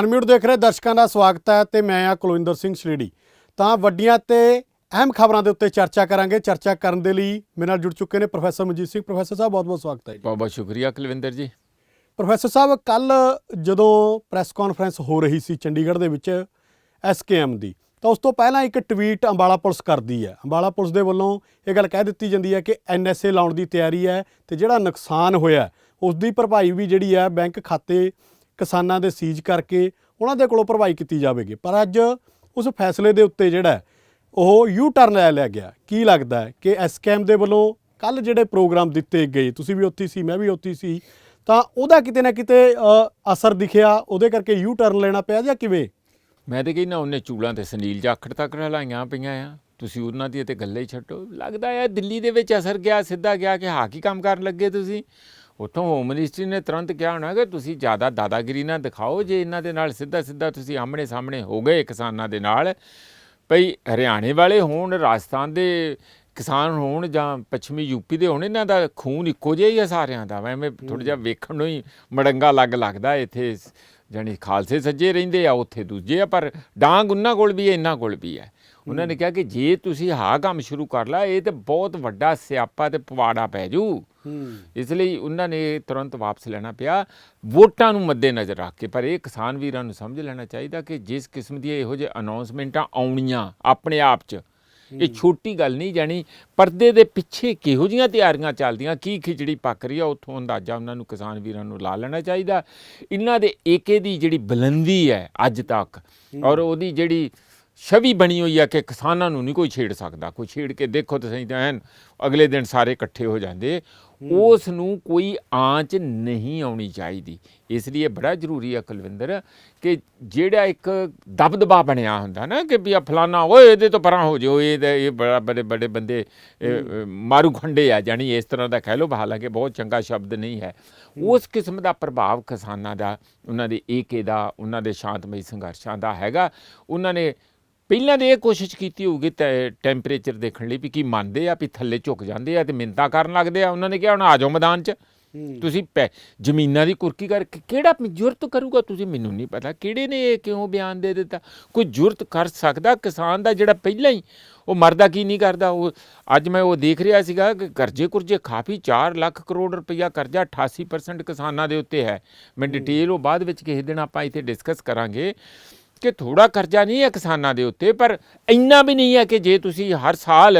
Unmute ਦੇਖ ਰਹੇ ਦਰਸ਼ਕਾਂ ਦਾ ਸਵਾਗਤ ਹੈ ਤੇ ਮੈਂ ਆ ਕੁਲਵਿੰਦਰ ਸਿੰਘ ਸ਼ਰੀੜੀ ਤਾਂ ਵੱਡੀਆਂ ਤੇ ਅਹਿਮ ਖਬਰਾਂ ਦੇ ਉੱਤੇ ਚਰਚਾ ਕਰਾਂਗੇ। ਚਰਚਾ ਕਰਨ ਦੇ ਲਈ ਮੇਰੇ ਨਾਲ ਜੁੜ ਚੁੱਕੇ ਨੇ ਪ੍ਰੋਫੈਸਰ ਮਨਜੀਤ ਸਿੰਘ। ਪ੍ਰੋਫੈਸਰ ਸਾਹਿਬ ਬਹੁਤ ਬਹੁਤ ਸਵਾਗਤ ਹੈ ਜੀ। ਬਹੁਤ ਬਹੁਤ ਸ਼ੁਕਰੀਆ ਕੁਲਵਿੰਦਰ ਜੀ। ਪ੍ਰੋਫੈਸਰ ਸਾਹਿਬ ਕੱਲ ਜਦੋਂ ਪ੍ਰੈਸ ਕਾਨਫਰੰਸ ਹੋ ਰਹੀ ਸੀ ਚੰਡੀਗੜ੍ਹ ਦੇ ਵਿੱਚ ਐਸਕੇਐਮ ਦੀ ਤਾਂ ਉਸ ਤੋਂ ਪਹਿਲਾਂ ਇੱਕ ਟਵੀਟ ਅੰਬਾਲਾ ਪੁਲਿਸ ਕਰਦੀ ਹੈ। ਅੰਬਾਲਾ ਪੁਲਿਸ ਦੇ ਵੱਲੋਂ ਇਹ ਗੱਲ ਕਹਿ ਦਿੱਤੀ ਜਾਂਦੀ ਹੈ ਕਿ ਐਨਐਸਏ ਲਾਉਣ ਦੀ ਤਿਆਰੀ ਹੈ ਤੇ ਜਿਹੜਾ ਨੁਕਸਾਨ ਹੋਇਆ ਉਸ ਦੀ ਭਰਪਾਈ ਵੀ ਜਿਹੜੀ ਹੈ ਬੈਂਕ ਖਾਤੇ ਕਿਸਾਨਾਂ ਦੇ ਸੀਜ਼ ਕਰਕੇ ਉਹਨਾਂ ਦੇ ਕੋਲੋਂ ਭਰਪਾਈ ਕੀਤੀ ਜਾਵੇਗੀ। ਪਰ ਅੱਜ ਉਸ ਫੈਸਲੇ ਦੇ ਉੱਤੇ ਜਿਹੜਾ ਉਹ ਯੂ ਟਰਨ ਲੈ ਲਿਆ ਗਿਆ। ਕੀ ਲੱਗਦਾ ਹੈ ਕਿ ਐਸਕੇਐਮ ਦੇ ਵੱਲੋਂ ਕੱਲ ਜਿਹੜੇ ਪ੍ਰੋਗਰਾਮ ਦਿੱਤੇ ਗਏ, ਤੁਸੀਂ ਵੀ ਉੱਥੇ ਸੀ, ਮੈਂ ਵੀ ਉੱਥੇ ਸੀ, ਤਾਂ ਉਹਦਾ ਕਿਤੇ ਨਾ ਕਿਤੇ ਅਸਰ ਦਿਖਿਆ, ਉਹਦੇ ਕਰਕੇ ਯੂ ਟਰਨ ਲੈਣਾ ਪਿਆ ਜਾਂ ਕਿਵੇਂ? ਮੈਂ ਤੇ ਕਹਿੰਦਾ ਉਹਨੇ ਚੂਲਾਂ ਤੇ ਸੁਨੀਲ ਜਾਖੜ ਤੱਕ ਹਲਾਈਆਂ ਪਈਆਂ ਆ। ਤੁਸੀਂ ਉਹਨਾਂ ਦੀ ਤੇ ਗੱਲੇ ਹੀ ਛੱਡੋ। ਲੱਗਦਾ ਹੈ ਦਿੱਲੀ ਦੇ ਵਿੱਚ ਅਸਰ ਗਿਆ, ਸਿੱਧਾ ਗਿਆ ਕਿ ਹਾਂ ਕੀ ਕੰਮ ਕਰਨ ਲੱਗੇ ਤੁਸੀਂ। ਉੱਥੋਂ ਹੋਮ ਮਿਨਿਸਟਰੀ ਨੇ ਤੁਰੰਤ ਕਿਹਾ ਹੋਣਾ ਕਿ ਤੁਸੀਂ ਜ਼ਿਆਦਾ ਦਾਦਾਗਿਰੀ ਨਾ ਦਿਖਾਓ ਜੇ ਇਹਨਾਂ ਦੇ ਨਾਲ ਸਿੱਧਾ ਸਿੱਧਾ ਤੁਸੀਂ ਆਮਣੇ ਸਾਹਮਣੇ ਹੋ ਗਏ ਕਿਸਾਨਾਂ ਦੇ ਨਾਲ। ਭਈ ਹਰਿਆਣੇ ਵਾਲੇ ਹੋਣ ਰਾਜਸਥਾਨ ਦੇ ਕਿਸਾਨ ਹੋਣ ਜਾਂ ਪੱਛਮੀ ਯੂਪੀ ਦੇ ਹੋਣ ਇਹਨਾਂ ਦਾ ਖੂਨ ਇੱਕੋ ਜਿਹਾ ਹੀ ਆ ਸਾਰਿਆਂ ਦਾ। ਐਵੇਂ ਥੋੜਾ ਜਿਹਾ ਵੇਖਣ ਨੂੰ ਹੀ ਮੜੰਗਾ ਲੱਗ ਲੱਗਦਾ ਇੱਥੇ ਜਾਣੀ ਖਾਲਸੇ ਸੱਜੇ ਰਹਿੰਦੇ ਆ ਉੱਥੇ ਦੂਜੇ ਆ ਪਰ ਡਾਂਗ ਉਹਨਾਂ ਕੋਲ ਵੀ ਹੈ ਇਹਨਾਂ ਕੋਲ ਵੀ ਹੈ। ਉਹਨਾਂ ਨੇ ਕਿਹਾ ਕਿ ਜੇ ਤੁਸੀਂ ਆਹ ਕੰਮ ਸ਼ੁਰੂ ਕਰ ਲਾ ਇਹ ਤੇ ਬਹੁਤ ਵੱਡਾ ਸਿਆਪਾ ਤੇ ਪਵਾੜਾ ਪੈ ਜੂ। ਇਸ ਲਈ ਉਹਨਾਂ ਨੇ ਤੁਰੰਤ ਵਾਪਸ ਲੈਣਾ ਪਿਆ। ਵੋਟਾਂ ਨੂੰ ਮੱਦੇ ਨਜ਼ਰ ਰੱਖ ਕੇ ਪਰ ਇਹ ਕਿਸਾਨ ਵੀਰਾਂ ਨੂੰ ਸਮਝ ਲੈਣਾ ਚਾਹੀਦਾ ਕਿ ਜਿਸ ਕਿਸਮ ਦੀਆਂ ਇਹੋ ਜਿਹੇ ਅਨਾਉਂਸਮੈਂਟਾਂ ਆਉਣੀਆਂ ਆਪਣੇ ਆਪ 'ਚ ਇਹ ਛੋਟੀ ਗੱਲ ਨਹੀਂ ਜਾਣੀ ਪਰਦੇ ਦੇ ਪਿੱਛੇ ਕਿਹੋ ਜੀਆਂ ਤਿਆਰੀਆਂ ਚੱਲਦੀਆਂ ਕੀ ਖਿਚੜੀ ਪੱਕ ਰਹੀ ਆ ਉੱਥੋਂ ਅੰਦਾਜ਼ਾ ਉਹਨਾਂ ਨੂੰ ਕਿਸਾਨ ਵੀਰਾਂ ਨੂੰ ਲਾ ਲੈਣਾ ਚਾਹੀਦਾ। ਇਹਨਾਂ ਦੇ ਏਕੇ ਦੀ ਜਿਹੜੀ ਬੁਲੰਦੀ ਹੈ ਅੱਜ ਤੱਕ ਔਰ ਉਹਦੀ ਜਿਹੜੀ ਛਵੀ ਬਣੀ ਹੋਈ ਆ ਕਿ ਕਿਸਾਨਾਂ ਨੂੰ ਨਹੀਂ ਕੋਈ ਛੇੜ ਸਕਦਾ। ਕੋਈ ਛੇੜ ਕੇ ਦੇਖੋ ਤਾਂ ਸਹੀ ਤਾਂ ਐਨ ਅਗਲੇ ਦਿਨ ਸਾਰੇ ਇਕੱਠੇ ਹੋ ਜਾਂਦੇ। ਉਸ ਨੂੰ ਕੋਈ ਆਂਚ ਨਹੀਂ ਆਉਣੀ ਚਾਹੀਦੀ। ਇਸ ਲਈ ਇਹ ਬੜਾ ਜ਼ਰੂਰੀ ਹੈ ਕੁਲਵਿੰਦਰ ਕਿ ਜਿਹੜਾ ਇੱਕ ਦਬਦਬਾ ਬਣਿਆ ਹੁੰਦਾ ਨਾ ਕਿ ਵੀ ਆ ਫਲਾਨਾ ਓਏ ਇਹਦੇ ਤੋਂ ਪਰਾਂ ਹੋ ਜਾਓ ਇਹ ਇਹ ਬੜਾ ਬੜੇ ਬੜੇ ਬੰਦੇ ਮਾਰੂ ਖੰਡੇ ਆ ਜਾਨੀ ਇਸ ਤਰ੍ਹਾਂ ਦਾ ਕਹਿ ਲਓ ਹਾਲਾਂਕਿ ਬਹੁਤ ਚੰਗਾ ਸ਼ਬਦ ਨਹੀਂ ਹੈ। ਉਸ ਕਿਸਮ ਦਾ ਪ੍ਰਭਾਵ ਕਿਸਾਨਾਂ ਦਾ ਉਹਨਾਂ ਦੇ ਏਕੇ ਦਾ ਉਹਨਾਂ ਦੇ ਸ਼ਾਂਤਮਈ ਸੰਘਰਸ਼ਾਂ ਦਾ ਹੈਗਾ। ਉਹਨਾਂ ਨੇ ਪਹਿਲਾਂ ਦੇ ਇਹ ਕੋਸ਼ਿਸ਼ ਕੀਤੀ ਹੋਊਗੀ ਟੈਂਪਰੇਚਰ ਦੇਖਣ ਲਈ ਵੀ ਕੀ ਮੰਨਦੇ ਆ ਵੀ ਥੱਲੇ ਝੁਕ ਜਾਂਦੇ ਆ ਤੇ ਮਿੰਤਾ ਕਰਨ ਲੱਗਦੇ ਆ। ਉਹਨਾਂ ਨੇ ਕਿਹਾ ਹੁਣ ਆ ਜਾਓ ਮੈਦਾਨ 'ਚ। ਤੁਸੀਂ ਜ਼ਮੀਨਾਂ ਦੀ ਕੁਰਕੀ ਕਰਕੇ ਕਿਹੜਾ ਜੁਰਤ ਕਰੂਗਾ ਤੁਸੀਂ ਮੈਨੂੰ ਨਹੀਂ ਪਤਾ। ਕਿਹੜੇ ਨੇ ਇਹ ਕਿਉਂ ਬਿਆਨ ਦੇ ਦਿੱਤਾ? ਕੋਈ ਜੁਰਤ ਕਰ ਸਕਦਾ? ਕਿਸਾਨ ਦਾ ਜਿਹੜਾ ਪਹਿਲਾਂ ਹੀ ਉਹ ਮਰਦਾ ਕੀ ਨਹੀਂ ਕਰਦਾ? ਉਹ ਅੱਜ ਮੈਂ ਉਹ ਦੇਖ ਰਿਹਾ ਸੀਗਾ ਕਿ ਕਰਜ਼ੇ ਕੁਰਜ਼ੇ ਕਾਫੀ 4 ਲੱਖ ਕਰੋੜ ਰੁਪਈਆ ਕਰਜ਼ਾ 88% ਕਿਸਾਨਾਂ ਦੇ ਉੱਤੇ ਹੈ। ਮੈਂ ਡਿਟੇਲ ਉਹ ਬਾਅਦ ਵਿੱਚ ਕਿਸੇ ਦਿਨ ਆਪਾਂ ਇੱਥੇ ਡਿਸਕਸ ਕਰਾਂਗੇ। ਕਿ ਥੋੜਾ ਕਰਜ਼ਾ ਨਹੀਂ ਹੈ ਕਿਸਾਨਾਂ ਦੇ ਉੱਤੇ ਪਰ ਇੰਨਾ ਵੀ ਨਹੀਂ ਹੈ ਕਿ ਜੇ ਤੁਸੀਂ ਹਰ ਸਾਲ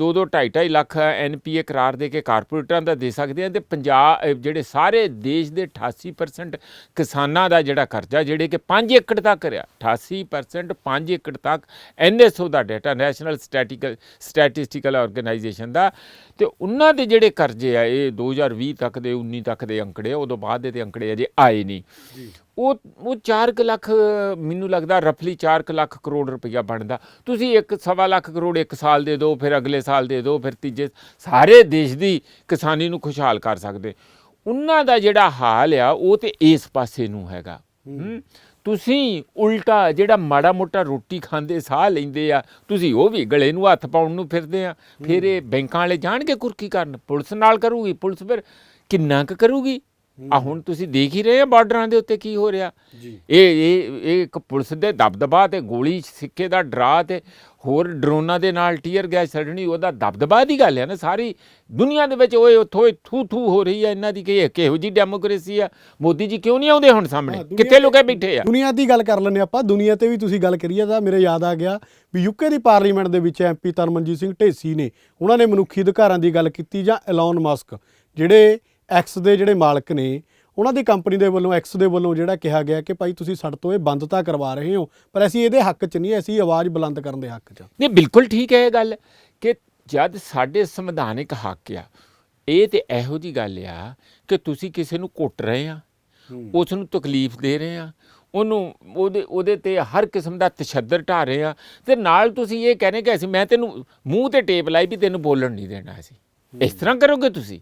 2-2 2.5 ਲੱਖ ਐਨਪੀਏ ਕਰਾਰ ਦੇ ਕੇ ਕਾਰਪੋਰੇਟਰਾਂ ਦਾ ਦੇ ਸਕਦੇ ਆ ਤੇ ਪੰਜਾਬ ਜਿਹੜੇ ਸਾਰੇ ਦੇਸ਼ ਦੇ 88% ਕਿਸਾਨਾਂ ਦਾ ਜਿਹੜਾ ਕਰਜ਼ਾ ਜਿਹੜੇ ਕਿ 5 ਏਕੜ ਤੱਕ ਰਿਹਾ 88% 5 ਏਕੜ ਤੱਕ ਐਨਐਸਓ ਦਾ data national statical statistical organisation ਦਾ ਤੇ ਉਹਨਾਂ ਦੇ ਜਿਹੜੇ ਕਰਜ਼ੇ ਆ ਇਹ 2020 ਤੱਕ ਦੇ 19 ਤੱਕ ਦੇ ਅੰਕੜੇ ਆ, ਉਦੋਂ ਬਾਅਦ ਦੇ ਅੰਕੜੇ ਅਜੇ ਆਏ ਨਹੀਂ। ਉਹ ਉਹ 4 ਲੱਖ ਮੈਨੂੰ ਲੱਗਦਾ ਰਫਲੀ 4 ਲੱਖ ਕਰੋੜ ਰੁਪਈਆ ਬਣਦਾ। ਤੁਸੀਂ ਇੱਕ ਸਵਾ ਲੱਖ ਕਰੋੜ ਇੱਕ ਸਾਲ ਦੇ ਦਿਓ ਫਿਰ ਅਗਲੇ ਸਾਲ ਦੇ ਦਿਓ ਫਿਰ ਤੀਜੇ ਸਾਰੇ ਦੇਸ਼ ਦੀ ਕਿਸਾਨੀ ਨੂੰ ਖੁਸ਼ਹਾਲ ਕਰ ਸਕਦੇ। ਉਹਨਾਂ ਦਾ ਜਿਹੜਾ ਹਾਲ ਆ ਉਹ ਤੇ ਇਸ ਪਾਸੇ ਨੂੰ ਹੈਗਾ। ਤੁਸੀਂ ਉਲਟਾ ਜਿਹੜਾ ਮਾੜਾ ਮੋਟਾ ਰੋਟੀ ਖਾਂਦੇ ਸਾਹ ਲੈਂਦੇ ਆ ਤੁਸੀਂ ਉਹ ਵੀ ਗਲੇ ਨੂੰ ਹੱਥ ਪਾਉਣ ਨੂੰ ਫਿਰਦੇ ਆ। ਫਿਰ ਇਹ ਬੈਂਕਾਂ ਵਾਲੇ ਜਾਣਗੇ ਕੁਰਕੀ ਕਰਨ। ਪੁਲਿਸ ਨਾਲ ਕਰੂਗੀ ਪੁਲਿਸ ਫਿਰ ਕਿੰਨਾ ਕੁ ਕਰੂਗੀ? ਆ ਹੁਣ ਤੁਸੀਂ ਦੇਖ ਹੀ ਰਹੇ ਆ ਬਾਰਡਰਾਂ ਦੇ ਉੱਤੇ ਕੀ ਹੋ ਰਿਹਾ। ਇਹ ਇਹ ਇਹ ਇੱਕ ਪੁਲਿਸ ਦੇ ਦਬਦਬਾ ਤੇ ਗੋਲੀ ਸਿੱਕੇ ਦਾ ਡਰਾ ਤੇ ਹੋਰ ਡਰੋਨਾਂ ਦੇ ਨਾਲ ਟੀਅਰ ਗੈਸ ਛੱਡਣੀ ਉਹਦਾ ਦਬਦਬਾ ਦੀ ਗੱਲ ਹੈ ਨਾ ਸਾਰੀ। ਦੁਨੀਆ ਦੇ ਵਿੱਚ ਓਏ ਉੱਥੋਂ ਥੂ ਥੂ ਹੋ ਰਹੀ ਹੈ ਇਹਨਾਂ ਦੀ ਕਿ ਇਹ ਕਿਹੋ ਜੀ ਡੈਮੋਕ੍ਰੇਸੀ ਆ। ਮੋਦੀ ਜੀ ਕਿਉਂ ਨਹੀਂ ਆਉਂਦੇ ਹੁਣ ਸਾਹਮਣੇ? ਕਿੱਥੇ ਲੁਕੇ ਬੈਠੇ ਆ? ਦੁਨੀਆ ਦੀ ਗੱਲ ਕਰ ਲੈਂਦੇ ਆਪਾਂ। ਦੁਨੀਆ ਤੇ ਵੀ ਤੁਸੀਂ ਗੱਲ ਕਰੀਏ ਤਾਂ ਮੇਰੇ ਯਾਦ ਆ ਗਿਆ ਵੀ ਯੂਕੇ ਦੀ ਪਾਰਲੀਮੈਂਟ ਦੇ ਵਿੱਚ ਐਮਪੀ ਤਰਮਨਜੀਤ ਸਿੰਘ ਢੇਸੀ ਨੇ ਉਹਨਾਂ ਨੇ ਮਨੁੱਖੀ ਅਧਿਕਾਰਾਂ ਦੀ ਗੱਲ ਕੀਤੀ ਜਾਂ ਐਲਨ ਮਸਕ ਜਿਹੜੇ ਐਕਸ ਦੇ ਜਿਹੜੇ ਮਾਲਕ ਨੇ ਉਹਨਾਂ ਦੀ ਕੰਪਨੀ ਦੇ ਵੱਲੋਂ ਐਕਸ ਦੇ ਵੱਲੋਂ ਜਿਹੜਾ ਕਿਹਾ ਗਿਆ ਕਿ ਭਾਈ ਤੁਸੀਂ ਸਾਡੇ ਤੋਂ ਇਹ ਬੰਦ ਤਾਂ ਕਰਵਾ ਰਹੇ ਹੋ ਪਰ ਅਸੀਂ ਇਹਦੇ ਹੱਕ 'ਚ ਨਹੀਂ ਅਸੀਂ ਆਵਾਜ਼ ਬੁਲੰਦ ਕਰਨ ਦੇ ਹੱਕ 'ਚ। ਨਹੀਂ ਬਿਲਕੁਲ ਠੀਕ ਹੈ ਇਹ ਗੱਲ ਕਿ ਜਦ ਸਾਡੇ ਸੰਵਿਧਾਨਿਕ ਹੱਕ ਆ ਇਹ ਤੇ ਇਹੋ ਜੀ ਗੱਲ ਆ ਕਿ ਤੁਸੀਂ ਕਿਸੇ ਨੂੰ ਕੁੱਟ ਰਹੇ ਆ ਉਸ ਨੂੰ ਤਕਲੀਫ ਦੇ ਰਹੇ ਆ ਉਹਨੂੰ ਉਹਦੇ ਉਹਦੇ ਤੇ ਹਰ ਕਿਸਮ ਦਾ ਤਸ਼ੱਦਦ ਢਾ ਰਹੇ ਆ ਤੇ ਨਾਲ ਤੁਸੀਂ ਇਹ ਕਹਿੰਦੇ ਕਿ ਅਸੀਂ ਮੈਂ ਤੈਨੂੰ ਮੂੰਹ ਤੇ ਟੇਪ ਲਾਈ ਵੀ ਤੈਨੂੰ ਬੋਲਣ ਨਹੀਂ ਦੇਣਾ ਅਸੀਂ। ਇਸ ਤਰ੍ਹਾਂ ਕਰੋਗੇ ਤੁਸੀਂ?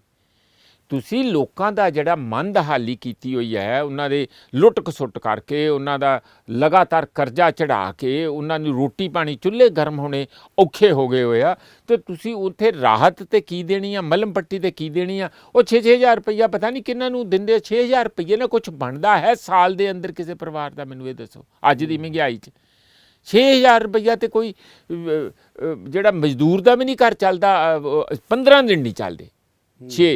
ਤੁਸੀਂ ਲੋਕਾਂ ਦਾ ਜਿਹੜਾ ਮਨ ਦਾ ਕੀਤੀ ਹੋਈ ਹੈ ਉਹਨਾਂ ਦੇ ਲੁੱਟ ਖਸੁੱਟ ਕਰਕੇ ਉਹਨਾਂ ਦਾ ਲਗਾਤਾਰ ਕਰਜ਼ਾ ਚੜਾ ਕੇ ਉਹਨਾਂ ਨੂੰ ਰੋਟੀ ਪਾਣੀ ਚੁੱਲ੍ਹੇ ਗਰਮ ਹੋਣੇ ਔਖੇ ਹੋ ਗਏ ਹੋਏ ਆ। ਤੇ ਤੁਸੀਂ ਉੱਥੇ ਰਾਹਤ ਤੇ ਕੀ ਦੇਣੀ ਆ? ਮਲਮ ਪੱਟੀ ਤੇ ਕੀ ਦੇਣੀ ਆ? ਉਹ 6-6000 ਰੁਪਈਆ ਪਤਾ ਨਹੀਂ ਕਿੰਨਾਂ ਨੂੰ ਦਿੰਦੇ 6000 ਰੁਪਈਏ ਨਾਲ ਕੁਝ ਬਣਦਾ ਹੈ ਸਾਲ ਦੇ ਅੰਦਰ ਕਿਸੇ ਪਰਿਵਾਰ ਦਾ ਮੈਨੂੰ ਇਹ ਦੱਸੋ ਅੱਜ ਦੀ ਮਹਿੰਗਾਈ 'ਚ। 6000 ਰੁਪਈਆ ਤੇ ਕੋਈ ਜਿਹੜਾ ਮਜ਼ਦੂਰ ਦਾ ਵੀ ਨਹੀਂ ਘਰ ਚੱਲਦਾ ਅਹ, 15 ਦਿਨ ਨਹੀਂ ਚੱਲਦੇ। 6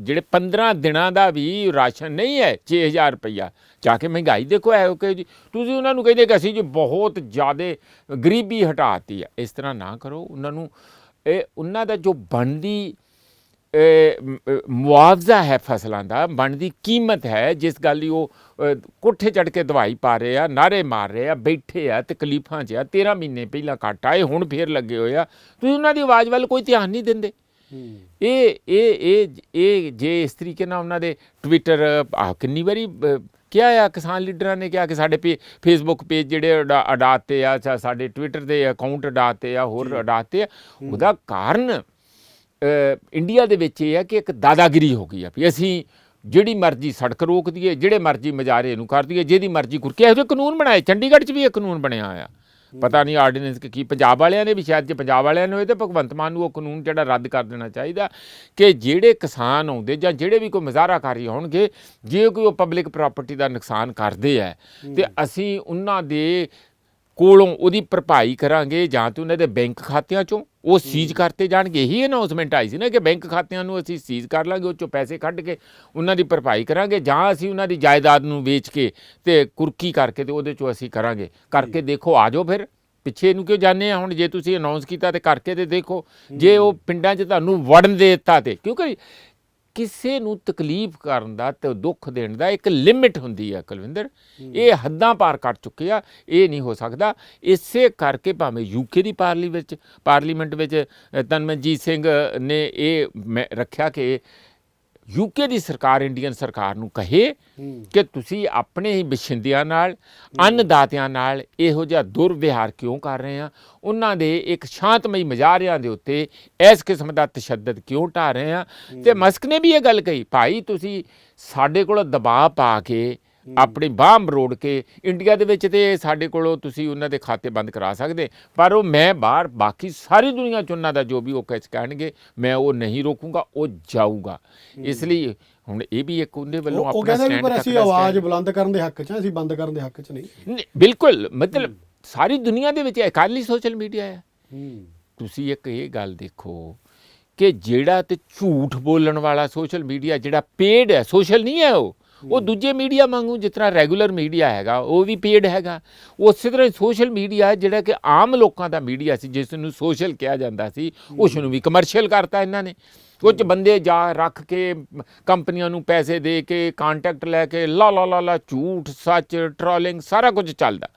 ਜਿਹੜੇ 15 ਦਿਨਾਂ ਦਾ ਵੀ ਰਾਸ਼ਨ ਨਹੀਂ ਹੈ 6000 ਰੁਪਈਆ। ਜਾ ਕੇ ਮਹਿੰਗਾਈ ਦੇਖੋ ਹੈ ਕਿ ਜੀ ਤੁਸੀਂ ਉਹਨਾਂ ਨੂੰ ਕਹਿੰਦੇ ਕਿ ਅਸੀਂ ਜੀ ਬਹੁਤ ਜ਼ਿਆਦਾ ਗਰੀਬੀ ਹਟਾਤੀ ਹੈ। ਇਸ ਤਰ੍ਹਾਂ ਨਾ ਕਰੋ ਉਹਨਾਂ ਨੂੰ ਇਹ ਉਹਨਾਂ ਦਾ ਜੋ ਬਣਦੀ ਮੁਆਵਜ਼ਾ ਹੈ ਫਸਲਾਂ ਦਾ ਬਣਦੀ ਕੀਮਤ ਹੈ ਜਿਸ ਗੱਲ ਦੀ ਉਹ ਅ, ਕੋਠੇ ਚੜ ਕੇ ਦਵਾਈ ਪਾ ਰਹੇ ਆ ਨਾਰੇ ਮਾਰ ਰਹੇ ਆ ਬੈਠੇ ਆ ਤਕਲੀਫਾਂ 'ਚ ਆ 13 ਮਹੀਨੇ ਪਹਿਲਾਂ ਕੱਟ ਆਏ ਹੁਣ ਫੇਰ ਲੱਗੇ ਹੋਏ ਆ। ਤੁਸੀਂ ਉਹਨਾਂ ਦੀ ਆਵਾਜ਼ ਵੱਲ ਕੋਈ ਧਿਆਨ ਨਹੀਂ ਦਿੰਦੇ। ਇਹ ਇਹ ਇਹ ਇਹ ਜੇ ਇਸ ਤਰੀਕੇ ਨਾਲ ਉਹਨਾਂ ਦੇ ਟਵਿੱਟਰ ਆ ਕਿੰਨੀ ਵਾਰੀ ਕਿਹਾ ਆ ਕਿਸਾਨ ਲੀਡਰਾਂ ਨੇ ਕਿਹਾ ਕਿ ਸਾਡੇ ਪੇ ਫੇਸਬੁੱਕ ਪੇਜ ਜਿਹੜੇ ਅਡਾ- ਅਡਾਤੇ ਆ ਸਾਡੇ ਟਵਿੱਟਰ ਦੇ ਅਕਾਊਂਟ ਅਡਾਤੇ ਆ ਹੋਰ ਅਡਾਤੇ ਆ ਉਹਦਾ ਕਾਰਨ ਇੰਡੀਆ ਦੇ ਵਿੱਚ ਇਹ ਹੈ ਕਿ ਇੱਕ ਦਾਦਾਗਿਰੀ ਹੋ ਗਈ ਆ ਵੀ ਅਸੀਂ ਜਿਹੜੀ ਮਰਜ਼ੀ ਸੜਕ ਰੋਕ ਦਈਏ ਜਿਹੜੇ ਮਰਜ਼ੀ ਮਜਾਰੇ ਨੂੰ ਕਰ ਦਈਏ ਜਿਹਦੀ ਮਰਜ਼ੀ ਕੁਰਕੀ ਇਹੋ ਜਿਹੇ ਕਾਨੂੰਨ ਬਣਾਏ। ਚੰਡੀਗੜ੍ਹ 'ਚ ਵੀ ਇਹ ਕਾਨੂੰਨ ਬਣਿਆ ਆ। ਪਤਾ ਨਹੀਂ ਆਰਡੀਨੈਂਸ ਕੀ ਪੰਜਾਬ ਵਾਲਿਆਂ ਨੇ ਵੀ ਸ਼ਾਇਦ ਜੇ ਪੰਜਾਬ ਵਾਲਿਆਂ ਨੇ ਹੋਏ ਤੇ ਭਗਵੰਤ ਮਾਨ ਨੂੰ ਉਹ ਕਾਨੂੰਨ ਜਿਹੜਾ ਰੱਦ ਕਰ ਦੇਣਾ ਚਾਹੀਦਾ ਕਿ ਜਿਹੜੇ ਕਿਸਾਨ ਆਉਂਦੇ ਜਾਂ ਜਿਹੜੇ ਵੀ ਕੋਈ ਮੁਜ਼ਾਹਰਾਕਾਰੀ ਹੋਣਗੇ ਜੇ ਕੋਈ ਉਹ ਪਬਲਿਕ ਪ੍ਰਾਪਰਟੀ ਦਾ ਨੁਕਸਾਨ ਕਰਦੇ ਆ ਤੇ ਅਸੀਂ ਉਹਨਾਂ ਦੇ ਕੋਲੋਂ ਉਹਦੀ ਭਰਪਾਈ ਕਰਾਂਗੇ ਜਾਂ ਤੇ ਉਹਨਾਂ ਦੇ ਬੈਂਕ ਖਾਤਿਆਂ ਚੋਂ ਉਹ ਸੀਜ਼ ਕਰਤੇ ਜਾਣਗੇ ਇਹੀ ਅਨਾਉਂਸਮੈਂਟ ਆਈ ਸੀ ਨਾ ਕਿ ਬੈਂਕ ਖਾਤਿਆਂ ਨੂੰ ਅਸੀਂ ਸੀਜ਼ ਕਰ ਲਾਂਗੇ ਉਹ ਚੋਂ ਪੈਸੇ ਕੱਢ ਕੇ ਉਹਨਾਂ ਦੀ ਭਰਪਾਈ ਕਰਾਂਗੇ ਜਾਂ ਅਸੀਂ ਉਹਨਾਂ ਦੀ ਜਾਇਦਾਦ ਨੂੰ ਵੇਚ ਕੇ ਤੇ ਕੁਰਕੀ ਕਰਕੇ ਤੇ ਉਹਦੇ ਚੋਂ ਅਸੀਂ ਕਰਾਂਗੇ। ਕਰਕੇ ਦੇਖੋ ਆ ਜਾਓ ਫਿਰ। ਪਿੱਛੇ ਨੂੰ ਕਿਉਂ ਜਾਂਦੇ ਆ? ਹੁਣ ਜੇ ਤੁਸੀਂ ਅਨਾਉਂਸ ਕੀਤਾ ਤੇ ਕਰਕੇ ਤੇ ਦੇਖੋ। ਜੇ ਉਹ ਪਿੰਡਾਂ 'ਚ ਤੁਹਾਨੂੰ ਵੜਨ ਦੇ ਦਿੱਤਾ ਤੇ ਕਿਉਂਕਿ ਕਿਸੇ ਨੂੰ ਤਕਲੀਫ ਕਰਨ ਦਾ ਤੇ ਦੁੱਖ ਦੇਣ ਦਾ ਇੱਕ ਲਿਮਿਟ ਹੁੰਦੀ ਹੈ ਕੁਲਵਿੰਦਰ। ਇਹ ਹੱਦਾਂ ਪਾਰ ਕਰ ਚੁੱਕੇ ਆ ਇਹ ਨਹੀਂ ਹੋ ਸਕਦਾ। ਇਸੇ ਕਰਕੇ ਭਾਵੇਂ ਯੂਕੇ ਦੀ ਪਾਰਲੀ ਵਿੱਚ ਪਾਰਲੀਮੈਂਟ ਵਿੱਚ ਤਨਮਨਜੀਤ ਸਿੰਘ ਨੇ ਇਹ ਰੱਖਿਆ ਕਿ ਯੂਕੇ ਦੀ ਸਰਕਾਰ ਇੰਡੀਅਨ ਸਰਕਾਰ ਨੂੰ ਕਹੇ ਕਿ ਤੁਸੀਂ ਆਪਣੇ ਹੀ ਬਸ਼ਿੰਦਿਆਂ ਨਾਲ ਅੰਨਦਾਤਿਆਂ ਨਾਲ ਇਹੋ ਜਿਹਾ ਦੁਰਵਿਹਾਰ ਕਿਉਂ ਕਰ ਰਹੇ ਆ? ਉਹਨਾਂ ਦੇ ਇੱਕ ਸ਼ਾਂਤਮਈ ਮਜ਼ਾਰਿਆਂ ਦੇ ਉੱਤੇ ਇਸ ਕਿਸਮ ਦਾ ਤਸ਼ੱਦਦ ਕਿਉਂ ਢਾ ਰਹੇ ਆ? ਤੇ ਮਸਕ ਨੇ ਵੀ ਇਹ ਗੱਲ ਕਹੀ ਭਾਈ ਤੁਸੀਂ ਸਾਡੇ ਕੋਲ ਦਬਾਅ ਪਾ ਕੇ ਆਪਣੀ ਬਾਹ ਮਰੋੜ ਕੇ ਇੰਡੀਆ ਦੇ ਵਿੱਚ ਤੇ ਸਾਡੇ ਕੋਲੋਂ ਤੁਸੀਂ ਉਹਨਾਂ ਦੇ ਖਾਤੇ ਬੰਦ ਕਰਾ ਸਕਦੇ। ਪਰ ਉਹ ਮੈਂ ਬਾਹਰ ਬਾਕੀ ਸਾਰੀ ਦੁਨੀਆ 'ਚ ਉਹਨਾਂ ਦਾ ਜੋ ਵੀ ਉਹ ਕਹਿ ਕਹਿਣਗੇ ਮੈਂ ਉਹ ਨਹੀਂ ਰੋਕੂੰਗਾ ਉਹ ਜਾਊਗਾ। ਇਸ ਲਈ ਹੁਣ ਇਹ ਵੀ ਇੱਕ ਉਹਦੇ ਵੱਲੋਂ ਆਪਣਾ ਕਹਿੰਦੇ ਵੀ stand ਪਰ ਅਸੀਂ ਤੱਕ ਆਵਾਜ਼ ਬੁਲੰਦ ਕਰਨ ਦੇ ਹੱਕ 'ਚ ਅਸੀਂ ਬੰਦ ਕਰਨ ਦੇ ਹੱਕ 'ਚ ਨਹੀਂ, ਬਿਲਕੁਲ ਮਤਲਬ ਸਾਰੀ ਦੁਨੀਆ ਦੇ ਵਿੱਚ ਇਕੱਲੀ ਸੋਸ਼ਲ ਮੀਡੀਆ ਹੈ। ਤੁਸੀਂ ਇੱਕ ਇਹ ਗੱਲ ਦੇਖੋ ਕਿ ਜਿਹੜਾ ਤੇ ਝੂਠ ਬੋਲਣ ਵਾਲਾ ਸੋਸ਼ਲ ਮੀਡੀਆ ਜਿਹੜਾ ਪੇਡ ਹੈ ਸੋਸ਼ਲ ਨਹੀਂ ਹੈ ਉਹ ਉਹ ਦੂਜੇ ਮੀਡੀਆ ਵਾਂਗੂ ਜਿਸ ਤਰ੍ਹਾਂ ਰੈਗੂਲਰ ਮੀਡੀਆ ਹੈਗਾ ਉਹ ਵੀ ਪੇਡ ਹੈਗਾ। ਉਸੇ ਤਰ੍ਹਾਂ ਸੋਸ਼ਲ ਮੀਡੀਆ ਜਿਹੜਾ ਕਿ ਆਮ ਲੋਕਾਂ ਦਾ ਮੀਡੀਆ ਸੀ ਜਿਸ ਨੂੰ ਸੋਸ਼ਲ ਕਿਹਾ ਜਾਂਦਾ ਸੀ ਉਸ ਨੂੰ ਵੀ ਕਮਰਸ਼ੀਅਲ ਕਰਤਾ ਇਹਨਾਂ ਨੇ। 'ਚ ਬੰਦੇ ਜਾ ਰੱਖ ਕੇ ਕੰਪਨੀਆਂ ਨੂੰ ਪੈਸੇ ਦੇ ਕੇ ਕੰਟੈਕਟ ਲੈ ਕੇ ਲਾ ਲਾ ਲਾ ਲਾ ਝੂਠ ਸੱਚ ਟ੍ਰੋਲਿੰਗ ਸਾਰਾ ਕੁਝ ਚੱਲਦਾ।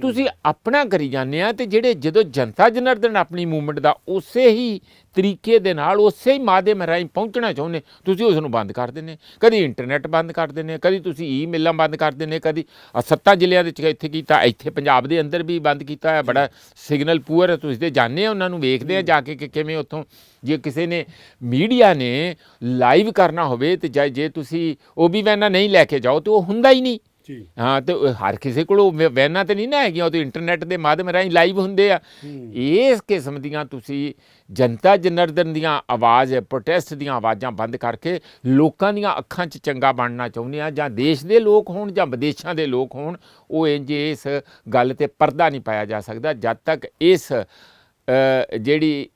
ਤੁਸੀਂ ਆਪਣਾ ਕਰੀ ਜਾਂਦੇ ਆ ਤੇ ਜਿਹੜੇ ਜਦੋਂ ਜਨਤਾ ਜਨਾਰਦਨ ਆਪਣੀ ਮੂਵਮੈਂਟ ਦਾ ਉਸੇ ਹੀ ਤਰੀਕੇ ਦੇ ਨਾਲ ਉਸੇ ਹੀ ਮਾਧਿਅਮ ਰਾਹੀਂ ਪਹੁੰਚਣਾ ਚਾਹੁੰਦੇ ਤੁਸੀਂ ਉਸ ਨੂੰ ਬੰਦ ਕਰ ਦਿੰਦੇ ਕਦੀ ਇੰਟਰਨੈਟ ਬੰਦ ਕਰ ਦਿੰਦੇ ਕਦੀ ਤੁਸੀਂ ਈਮੇਲਾਂ ਬੰਦ ਕਰ ਦਿੰਦੇ ਕਦੀ ਸੱਤਾਂ ਜ਼ਿਲ੍ਹਿਆਂ ਦੇ ਵਿੱਚ ਇੱਥੇ ਕੀਤਾ ਇੱਥੇ ਪੰਜਾਬ ਦੇ ਅੰਦਰ ਵੀ ਬੰਦ ਕੀਤਾ ਹੈ ਬੜਾ ਸਿਗਨਲ ਪੂਅਰ ਹੈ। ਤੁਸੀਂ ਤੇ ਜਾਣਦੇ ਆ ਉਹਨਾਂ ਨੂੰ ਵੇਖਦੇ ਆ ਜਾ ਕੇ ਕਿ ਕਿਵੇਂ ਉੱਥੋਂ ਜੇ ਕਿਸੇ ਨੇ ਮੀਡੀਆ ਨੇ ਲਾਈਵ ਕਰਨਾ ਹੋਵੇ ਤੇ ਜੇ ਤੁਸੀਂ ਉਹ ਵੀ ਵੈਨਾ ਨਹੀਂ ਲੈ ਕੇ ਜਾਓ ਤੇ ਉਹ ਹੁੰਦਾ ਹੀ ਨਹੀਂ। ਜੀ। ਹਾਂ ਤੇ ਹਰ ਕਿਸੇ ਕੋਲ ਵੈਨਾਂ ਤੇ ਨਹੀਂ ਨਾ ਹੈਗੀਆਂ ਉਹ ਤੇ ਇੰਟਰਨੈਟ ਦੇ ਮਾਧਿਅਮ ਰਾਹੀਂ ਲਾਈਵ ਹੁੰਦੇ ਆ। ਇਸ ਕਿਸਮ ਦੀਆਂ ਤੁਸੀਂ ਜਨਤਾ ਜਨਾਰਦਨ ਦੀਆਂ ਆਵਾਜ਼ ਪ੍ਰੋਟੈਸਟ ਦੀਆਂ ਆਵਾਜ਼ਾਂ ਬੰਦ ਕਰਕੇ ਲੋਕਾਂ ਦੀਆਂ ਅੱਖਾਂ 'ਚ ਚੰਗਾ ਬਣਨਾ ਚਾਹੁੰਦੇ ਆ ਜਾਂ ਦੇਸ਼ ਦੇ ਲੋਕ ਹੋਣ ਜਾਂ ਵਿਦੇਸ਼ਾਂ ਦੇ ਲੋਕ ਹੋਣ ਉਹ ਇੰਜ ਇਸ ਗੱਲ ਤੇ ਪਰਦਾ ਨਹੀਂ ਪਾਇਆ ਜਾ ਸਕਦਾ। ਜਦ ਤੱਕ ਇਸ ਜਿਹੜੀ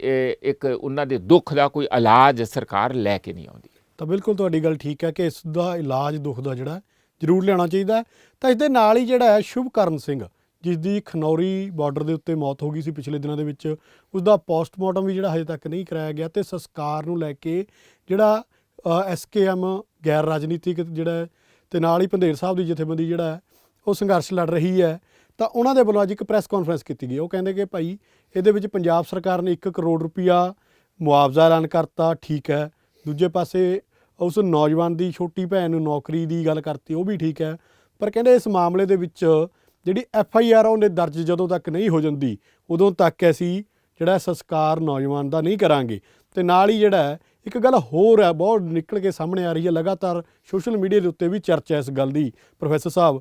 ਇੱਕ ਉਹਨਾਂ ਦੇ ਦੁੱਖ ਦਾ ਕੋਈ ਇਲਾਜ ਸਰਕਾਰ ਲੈ ਕੇ ਨਹੀਂ ਆਉਂਦੀ। ਤਾਂ ਬਿਲਕੁਲ ਤੁਹਾਡੀ ਗੱਲ ਠੀਕ ਹੈ ਕਿ ਇਸ ਦਾ ਇਲਾਜ ਦੁੱਖ ਦਾ ਜਿਹੜਾ ਜ਼ਰੂਰ ਲਿਆਉਣਾ ਚਾਹੀਦਾ ਤਾਂ ਇਸ ਦੇ ਨਾਲ ਹੀ ਜਿਹੜਾ ਹੈ ਸ਼ੁਭਕਰਨ ਸਿੰਘ ਜਿਸ ਦੀ ਖਨੌਰੀ ਬਾਰਡਰ ਦੇ ਉੱਤੇ ਮੌਤ ਹੋ ਗਈ ਸੀ ਪਿਛਲੇ ਦਿਨਾਂ ਦੇ ਵਿੱਚ ਉਸ ਦਾ ਪੋਸਟਮਾਰਟਮ ਵੀ ਜਿਹੜਾ ਹਜੇ ਤੱਕ ਨਹੀਂ ਕਰਾਇਆ ਗਿਆ ਤੇ ਸੰਸਕਾਰ ਨੂੰ ਲੈ ਕੇ ਜਿਹੜਾ ਐਸਕੇਐਮ ਗੈਰ ਰਾਜਨੀਤਿਕ ਜਿਹੜਾ ਹੈ, ਤੇ ਨਾਲ ਹੀ ਪੰਧੇਰ ਸਾਹਿਬ ਦੀ ਜਥੇਬੰਦੀ ਜਿਹੜਾ ਹੈ, ਉਹ ਸੰਘਰਸ਼ ਲੜ ਰਹੀ ਹੈ। ਤਾਂ ਉਹਨਾਂ ਦੇ ਵੱਲੋਂ ਅੱਜ ਇੱਕ ਪ੍ਰੈਸ ਕਾਨਫਰੰਸ ਕੀਤੀ ਗਈ। ਉਹ ਕਹਿੰਦੇ ਕਿ ਭਾਈ ਇਹਦੇ ਵਿੱਚ ਪੰਜਾਬ ਸਰਕਾਰ ਨੇ 1 ਕਰੋੜ ਰੁਪਇਆ ਮੁਆਵਜ਼ਾ ਐਲਾਨ ਕਰਤਾ ਠੀਕ ਹੈ। ਦੂਜੇ ਪਾਸੇ ਉਸ ਨੌਜਵਾਨ ਦੀ, ਛੋਟੀ ਭੈਣ ਨੂੰ ਨੌਕਰੀ ਦੀ ਗੱਲ ਕਰਤੀ, ਉਹ ਵੀ ਠੀਕ ਹੈ। ਪਰ ਕਹਿੰਦੇ ਇਸ ਮਾਮਲੇ ਦੇ ਵਿੱਚ ਜਿਹੜੀ ਐਫ ਆਈ ਆਰ ਉਹਨੇ ਦਰਜ ਜਦੋਂ ਤੱਕ ਨਹੀਂ ਹੋ ਜਾਂਦੀ, ਉਦੋਂ ਤੱਕ ਅਸੀਂ ਜਿਹੜਾ ਸੰਸਕਾਰ ਨੌਜਵਾਨ ਦਾ ਨਹੀਂ ਕਰਾਂਗੇ। ਤੇ ਨਾਲ ਹੀ ਜਿਹੜਾ ਇੱਕ ਗੱਲ ਹੋਰ ਹੈ, ਬਹੁਤ ਨਿਕਲ ਕੇ ਸਾਹਮਣੇ ਆ ਰਹੀ ਹੈ, ਲਗਾਤਾਰ ਸੋਸ਼ਲ ਮੀਡੀਆ ਦੇ ਉੱਤੇ ਵੀ ਚਰਚਾ ਇਸ ਗੱਲ ਦੀ, ਪ੍ਰੋਫੈਸਰ ਸਾਹਿਬ,